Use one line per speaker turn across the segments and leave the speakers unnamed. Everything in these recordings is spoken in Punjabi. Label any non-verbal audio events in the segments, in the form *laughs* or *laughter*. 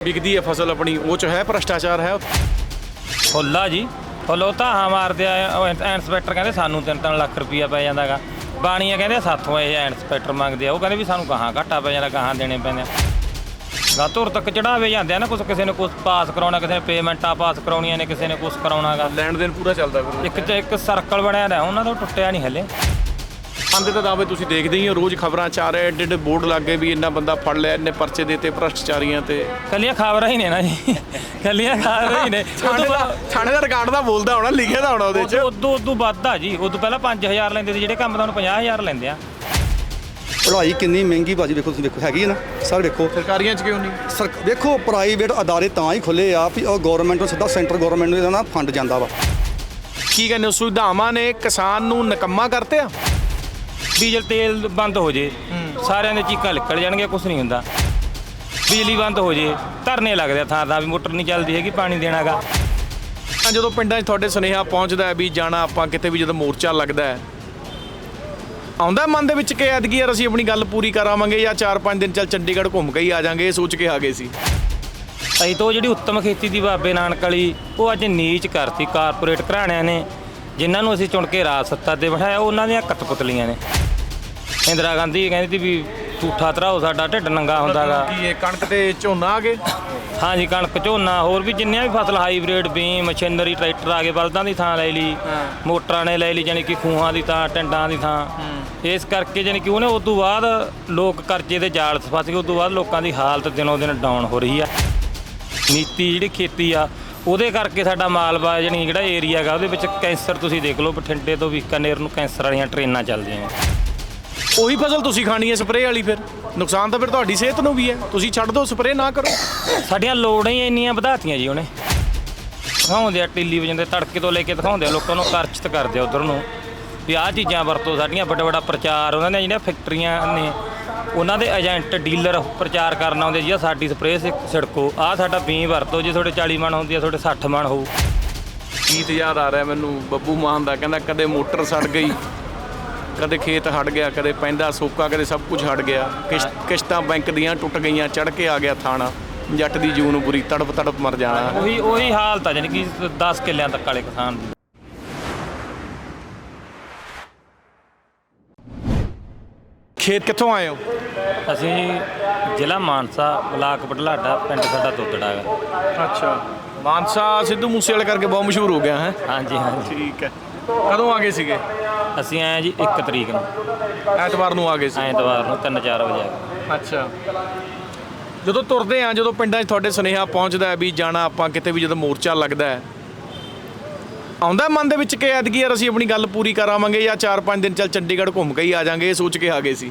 ਵਿਕਦੀ ਹੈ ਫਸਲ ਆਪਣੀ ਉਹ ਚ ਹੈ ਭ੍ਰਸ਼ਟਾਚਾਰ ਹੈ
ਫੁੱਲਾ ਜੀ ਫੁੱਲ ਤਾਂ ਮਾਰਦੇ ਆ ਉਹ ਇਨ- ਇੰਸਪੈਕਟਰ ਕਹਿੰਦੇ ਸਾਨੂੰ 3-3 ਲੱਖ ਰੁਪਈਆ ਪੈ ਜਾਂਦਾਗਾ ਬਾਣੀਆਂ ਕਹਿੰਦੇ ਸਾਥੋਂ ਇਹ ਇੰਸਪੈਕਟਰ ਮੰਗਦੇ ਆ ਉਹ ਕਹਿੰਦੇ ਵੀ ਸਾਨੂੰ ਕਹਾਂ ਘਾਟਾ ਪੈ ਜਾਂਦਾ ਕਹਾਂ ਦੇਣੇ ਪੈਂਦੇ ਆ ਗਾ ਧੁਰ ਤੱਕ ਚੜਾਵੇ ਜਾਂਦੇ ਆ ਨਾ ਕੁਛ ਕਿਸੇ ਨੇ ਕੁਛ ਪਾਸ ਕਰਾਉਣਾ ਕਿਸੇ ਨੇ ਪੇਮੈਂਟਾਂ ਪਾਸ ਕਰਾਉਣੀਆਂ ਨੇ ਕਿਸੇ ਨੇ ਕੁਛ ਕਰਾਉਣਾਗਾ
ਲੈਣ ਦੇਣ ਪੂਰਾ ਚੱਲਦਾ ਫਿਰ
ਇੱਕ ਚ ਇੱਕ ਸਰਕਲ ਬਣਿਆ ਰਿਹਾ ਉਹਨਾਂ ਦਾ ਉਹ ਟੁੱਟਿਆ ਨਹੀਂ ਹਲੇ
ਆਂਦੇ ਤਾਂ ਦਾਅਵੇ ਤੁਸੀਂ ਦੇਖਦੇ ਹੀ ਹੋ ਰੋਜ਼ ਖਬਰਾਂ ਚ ਆ ਰਹੇ ਏਡੇ ਏਡੇ ਬੋਰਡ ਲੱਗ ਗਏ ਵੀ ਇੰਨਾ ਬੰਦਾ ਫੜ ਲਿਆ ਇੰਨੇ ਪਰਚੇ ਦੇਤੇ ਭ੍ਰਸ਼ਟਾਚਾਰੀਆਂ ਤੇ।
ਕੱਲੀਆਂ ਖਬਰਾਂ ਹੀ ਨੇ ਨਾ ਜੀ। ਕੱਲੀਆਂ ਖਬਰਾਂ ਹੀ ਨੇ।
ਥਾਣੇ ਦਾ ਥਾਣੇ ਦਾ ਰਿਕਾਰਡ ਦਾ ਬੋਲਦਾ ਹੋਣਾ ਲਿਖਿਆ ਦਾ ਹੋਣਾ ਉਹਦੇ ਚ।
ਉਦੋਂ ਉਦੋਂ ਵੱਧ ਆ ਜੀ। ਉਦੋਂ ਪਹਿਲਾਂ 5000 ਲੈਂਦੇ ਸੀ ਜਿਹੜੇ ਕੰਮ ਦਾ ਹੁਣ 50000 ਲੈਂਦੇ ਆ।
ਪੜ੍ਹਾਈ ਕਿੰਨੀ ਮਹਿੰਗੀ ਬਾਜੀ ਵੇਖੋ ਤੁਸੀਂ ਵੇਖੋ ਹੈਗੀ ਹੈ ਨਾ? ਸਰ ਵੇਖੋ।
ਸਰਕਾਰੀਆਂ ਚ ਕਿਉਂ ਨਹੀਂ?
ਸਰ ਵੇਖੋ ਪ੍ਰਾਈਵੇਟ ਅਦਾਰੇ ਤਾਂ ਹੀ ਖੁੱਲੇ ਆ ਵੀ ਉਹ ਗਵਰਨਮੈਂਟ ਨੂੰ ਸਿੱਧਾ ਸੈਂਟਰ ਗਵਰਨਮੈਂਟ ਨੂੰ ਇਹਦਾ ਨਾ ਫੰਡ ਜਾਂਦਾ ਵਾ।
ਕੀ ਕਹਿੰਦੇ ਸੁਵਿਧਾਵਾਂ ਨੇ ਕਿਸਾਨ ਨੂੰ ਨਕੰਮਾ ਕਰਤੇ ਆ?
ਡੀਜ਼ਲ ਤੇਲ ਬੰਦ ਹੋ ਜੇ ਸਾਰਿਆਂ ਦੇ ਚੀਕਾਂ ਨਿਕਲ ਜਾਣਗੇ ਕੁਝ ਨਹੀਂ ਹੁੰਦਾ। ਬਿਜਲੀ ਬੰਦ ਹੋ ਜੇ ਧਰਨੇ ਲੱਗਦੇ ਆ ਥਾਂ ਥਾਂ ਵੀ ਮੋਟਰ ਨਹੀਂ ਚੱਲਦੀ ਹੈਗੀ ਪਾਣੀ ਦੇਣਾਗਾ।
ਤਾਂ ਜਦੋਂ ਪਿੰਡਾਂ 'ਚ ਤੁਹਾਡੇ ਸੁਨੇਹਾ ਪਹੁੰਚਦਾ ਹੈ ਵੀ ਜਾਣਾ ਆਪਾਂ ਕਿਤੇ ਵੀ ਜਦੋਂ ਮੋਰਚਾ ਲੱਗਦਾ ਹੈ ਆਉਂਦਾ ਮਨ ਦੇ ਵਿੱਚ ਕਿ ਐਤਕੀ ਯਾਰ ਅਸੀਂ ਆਪਣੀ ਗੱਲ ਪੂਰੀ ਕਰਾਵਾਂਗੇ ਜਾਂ 4-5 ਦਿਨ ਚੱਲ ਚੰਡੀਗੜ੍ਹ ਘੁੰਮ ਕੇ ਹੀ ਆ ਜਾਾਂਗੇ ਇਹ ਸੋਚ ਕੇ ਆ ਗਏ ਸੀ।
ਅਸੀਂ ਤੋਂ ਜਿਹੜੀ ਉੱਤਮ ਖੇਤੀ ਦੀ ਬਾਬੇ ਨਾਨਕ ਵਾਲੀ ਉਹ ਅੱਜ ਨੀਚ ਕਰਤੀ ਕਾਰਪੋਰੇਟ ਘਰਾਣਿਆਂ ਨੇ। ਜਿਨ੍ਹਾਂ ਨੂੰ ਅਸੀਂ ਚੁਣ ਕੇ ਰਾਜ ਸੱਤਾ ਤੇ ਬਿਠਾਇਆ ਉਹਨਾਂ ਦੀਆਂ ਕਤਪੁਤਲੀਆਂ ਨੇ। ਇੰਦਰਾ ਗਾਂਧੀ ਕਹਿੰਦੀ ਸੀ ਵੀ ਝੂਠਾ ਧਰਾਓ ਸਾਡਾ ਢਿੱਡ ਨੰਗਾ ਹੁੰਦਾਗਾ।
ਕੀ ਇਹ ਕਣਕ ਤੇ ਝੋਨਾ ਆ ਗਏ?
ਹਾਂਜੀ ਕਣਕ ਝੋਨਾ ਹੋਰ ਵੀ ਜਿੰਨੀਆਂ ਵੀ ਫਸਲ ਹਾਈਬ੍ਰਿਡ ਬੀਮ ਮਸ਼ੀਨਰੀ ਟਰੈਕਟਰ ਆ ਗਏ ਬਲਦਾਂ ਦੀ ਥਾਂ ਲੈ ਲਈ ਮੋਟਰਾਂ ਨੇ ਲੈ ਲਈ ਜਾਨੀ ਕਿ ਖੂਹਾਂ ਦੀ ਥਾਂ ਟੰਡਾਂ ਦੀ ਥਾਂ। ਇਸ ਕਰਕੇ ਜਾਨੀ ਕਿ ਉਹਨੇ ਉਸ ਤੋਂ ਬਾਅਦ ਲੋਕ ਕਰਜ਼ੇ ਦੇ ਜਾਲ 'ਚ ਫਸ ਗਏ ਉਸ ਤੋਂ ਬਾਅਦ ਲੋਕਾਂ ਦੀ ਹਾਲਤ ਦਿਨੋਂ ਦਿਨ ਡਾਊਨ ਹੋ ਰਹੀ ਆ। ਨੀਤੀ ਜਿਹੜੀ ਖੇਤੀ ਆ ਉਹਦੇ ਕਰਕੇ ਸਾਡਾ ਮਾਲਵਾ ਜਾਨੀ ਜਿਹੜਾ ਏਰੀਆ ਹੈਗਾ ਉਹਦੇ ਵਿੱਚ ਕੈਂਸਰ ਤੁਸੀਂ ਦੇਖ ਲਓ ਬਠਿੰਡੇ ਤੋਂ ਬੀਕਾਨੇਰ ਨੂੰ ਕੈਂਸਰ ਵਾਲੀਆਂ ਟ੍ਰੇਨਾਂ ਚੱਲਦੀਆਂ ਨੇ।
ਉਹੀ ਫਸਲ ਤੁਸੀਂ ਖਾਣੀ ਹੈ ਸਪਰੇਅ ਵਾਲੀ ਫਿਰ। ਨੁਕਸਾਨ ਤਾਂ ਫਿਰ ਤੁਹਾਡੀ ਸਿਹਤ ਨੂੰ ਵੀ ਹੈ। ਤੁਸੀਂ ਛੱਡ ਦਿਓ ਸਪਰੇਅ ਨਾ ਕਰੋ।
ਸਾਡੀਆਂ ਲੋੜਾਂ ਹੀ ਇੰਨੀਆਂ ਵਧਾਤੀਆਂ ਜੀ ਉਹਨੇ। ਦਿਖਾਉਂਦੇ ਆ ਟੈਲੀਵਿਜ਼ਨ ਦੇ ਤੜਕੇ ਤੋਂ ਲੈ ਕੇ ਦਿਖਾਉਂਦੇ ਆ ਲੋਕਾਂ ਨੂੰ ਆਕਰਸ਼ਿਤ ਕਰਦੇ ਆ ਉਧਰ ਨੂੰ। ਵੀ ਆਹ ਚੀਜ਼ਾਂ ਵਰਤੋ ਸਾਡੀਆਂ ਵੱਡਾ ਵੱਡਾ ਪ੍ਰਚਾਰ ਉਹਨਾਂ ਦੀਆਂ ਜਿਹੜੀਆਂ ਫੈਕਟਰੀਆਂ ਨੇ ਉਹਨਾਂ ਦੇ ਏਜੰਟ ਡੀਲਰ ਪ੍ਰਚਾਰ ਕਰਨ ਆਉਂਦੇ ਜੀ ਆਹ ਸਾਡੀ ਸਪਰੇਅ ਛਿੜਕੋ ਆਹ ਸਾਡਾ ਬੀਂ ਵਰਤੋ ਜੇ ਤੁਹਾਡੇ 40 ਮਣ ਹੁੰਦੀ ਆ ਤੁਹਾਡੇ 60 ਮਣ ਹੋਊ।
ਯਾਦ ਆ ਰਿਹਾ ਮੈਨੂੰ ਬੱਬੂ ਮਾਨ ਦਾ ਕਹਿੰਦਾ ਕਦੇ ਮੋਟਰ ਸੜ ਗਈ ਕਦੇ ਖੇਤ ਹਟ ਗਿਆ ਕਦੇ ਪੈਂਦਾ ਸੋਕਾ ਕਦੇ ਸਭ ਕੁਝ ਹਟ ਗਿਆ। ਕਿਸ਼- ਕਿਸ਼ਤਾਂ ਬੈਂਕ ਦੀਆਂ ਟੁੱਟ ਗਈਆਂ ਚੜ ਕੇ ਆ ਗਿਆ ਥਾਣਾ। ਜੱਟ ਦੀ ਜੂਨ ਬੁਰੀ ਤੜਪ ਤੜਪ ਮਰ ਜਾਣਾ।
ਉਹੀ ਉਹੀ ਹਾਲਤ ਆ ਜਾਨੀ ਕਿ 10 ਕਿੱਲਿਆਂ ਤੱਕ ਵਾਲੇ ਕਿਸਾਨ ਦੀ।
ਖੇਤ ਕਿੱਥੋਂ ਆਏ ਹੋ?
ਅਸੀਂ ਜ਼ਿਲ੍ਹਾ ਮਾਨਸਾ ਬਲਾਕ ਬਟਲਾਡਾ ਪਿੰਡ ਸਾਡਾ ਦੁੱਦੜਾ ਹੈਗਾ।
ਅੱਛਾ। ਮਾਨਸਾ ਸਿੱਧੂ ਮੂਸੇ ਵਾਲੇ ਕਰਕੇ ਬਹੁਤ ਮਸ਼ਹੂਰ ਹੋ ਗਿਆ ਹੈ?
ਹਾਂਜੀ ਹਾਂਜੀ।
ਠੀਕ ਹੈ। ਕਦੋਂ ਆ ਗਏ ਸੀਗੇ?
ਅਸੀਂ ਆਏ ਜੀ 1 ਤਰੀਕ ਨੂੰ।
ਐਤਵਾਰ ਨੂੰ ਆ ਗਏ ਸੀ।
ਐਤਵਾਰ ਨੂੰ 3-4 ਵਜੇ ਆ ਗਏ।
ਅੱਛਾ। ਜਦੋਂ ਤੁਰਦੇ ਆ ਜਦੋਂ ਪਿੰਡਾਂ 'ਚ ਤੁਹਾਡੇ ਸੁਨੇਹਾ ਪਹੁੰਚਦਾ ਹੈ ਵੀ ਜਾਣਾ ਆਪਾਂ ਕਿਤੇ ਵੀ ਜਦੋਂ ਮੋਰਚਾ ਲੱਗਦਾ ਹੈ ਆਉਂਦਾ ਮਨ ਦੇ ਵਿੱਚ ਕਿ ਐਤਕੀ ਯਾਰ ਅਸੀਂ ਆਪਣੀ ਗੱਲ ਪੂਰੀ ਕਰਾਵਾਂਗੇ ਜਾਂ 4-5 ਦਿਨ ਚੱਲ ਚੰਡੀਗੜ੍ਹ ਘੁੰਮ ਕੇ ਹੀ ਆ ਜਾਾਂਗੇ ਇਹ ਸੋਚ ਕੇ ਆ ਗਏ ਸੀ।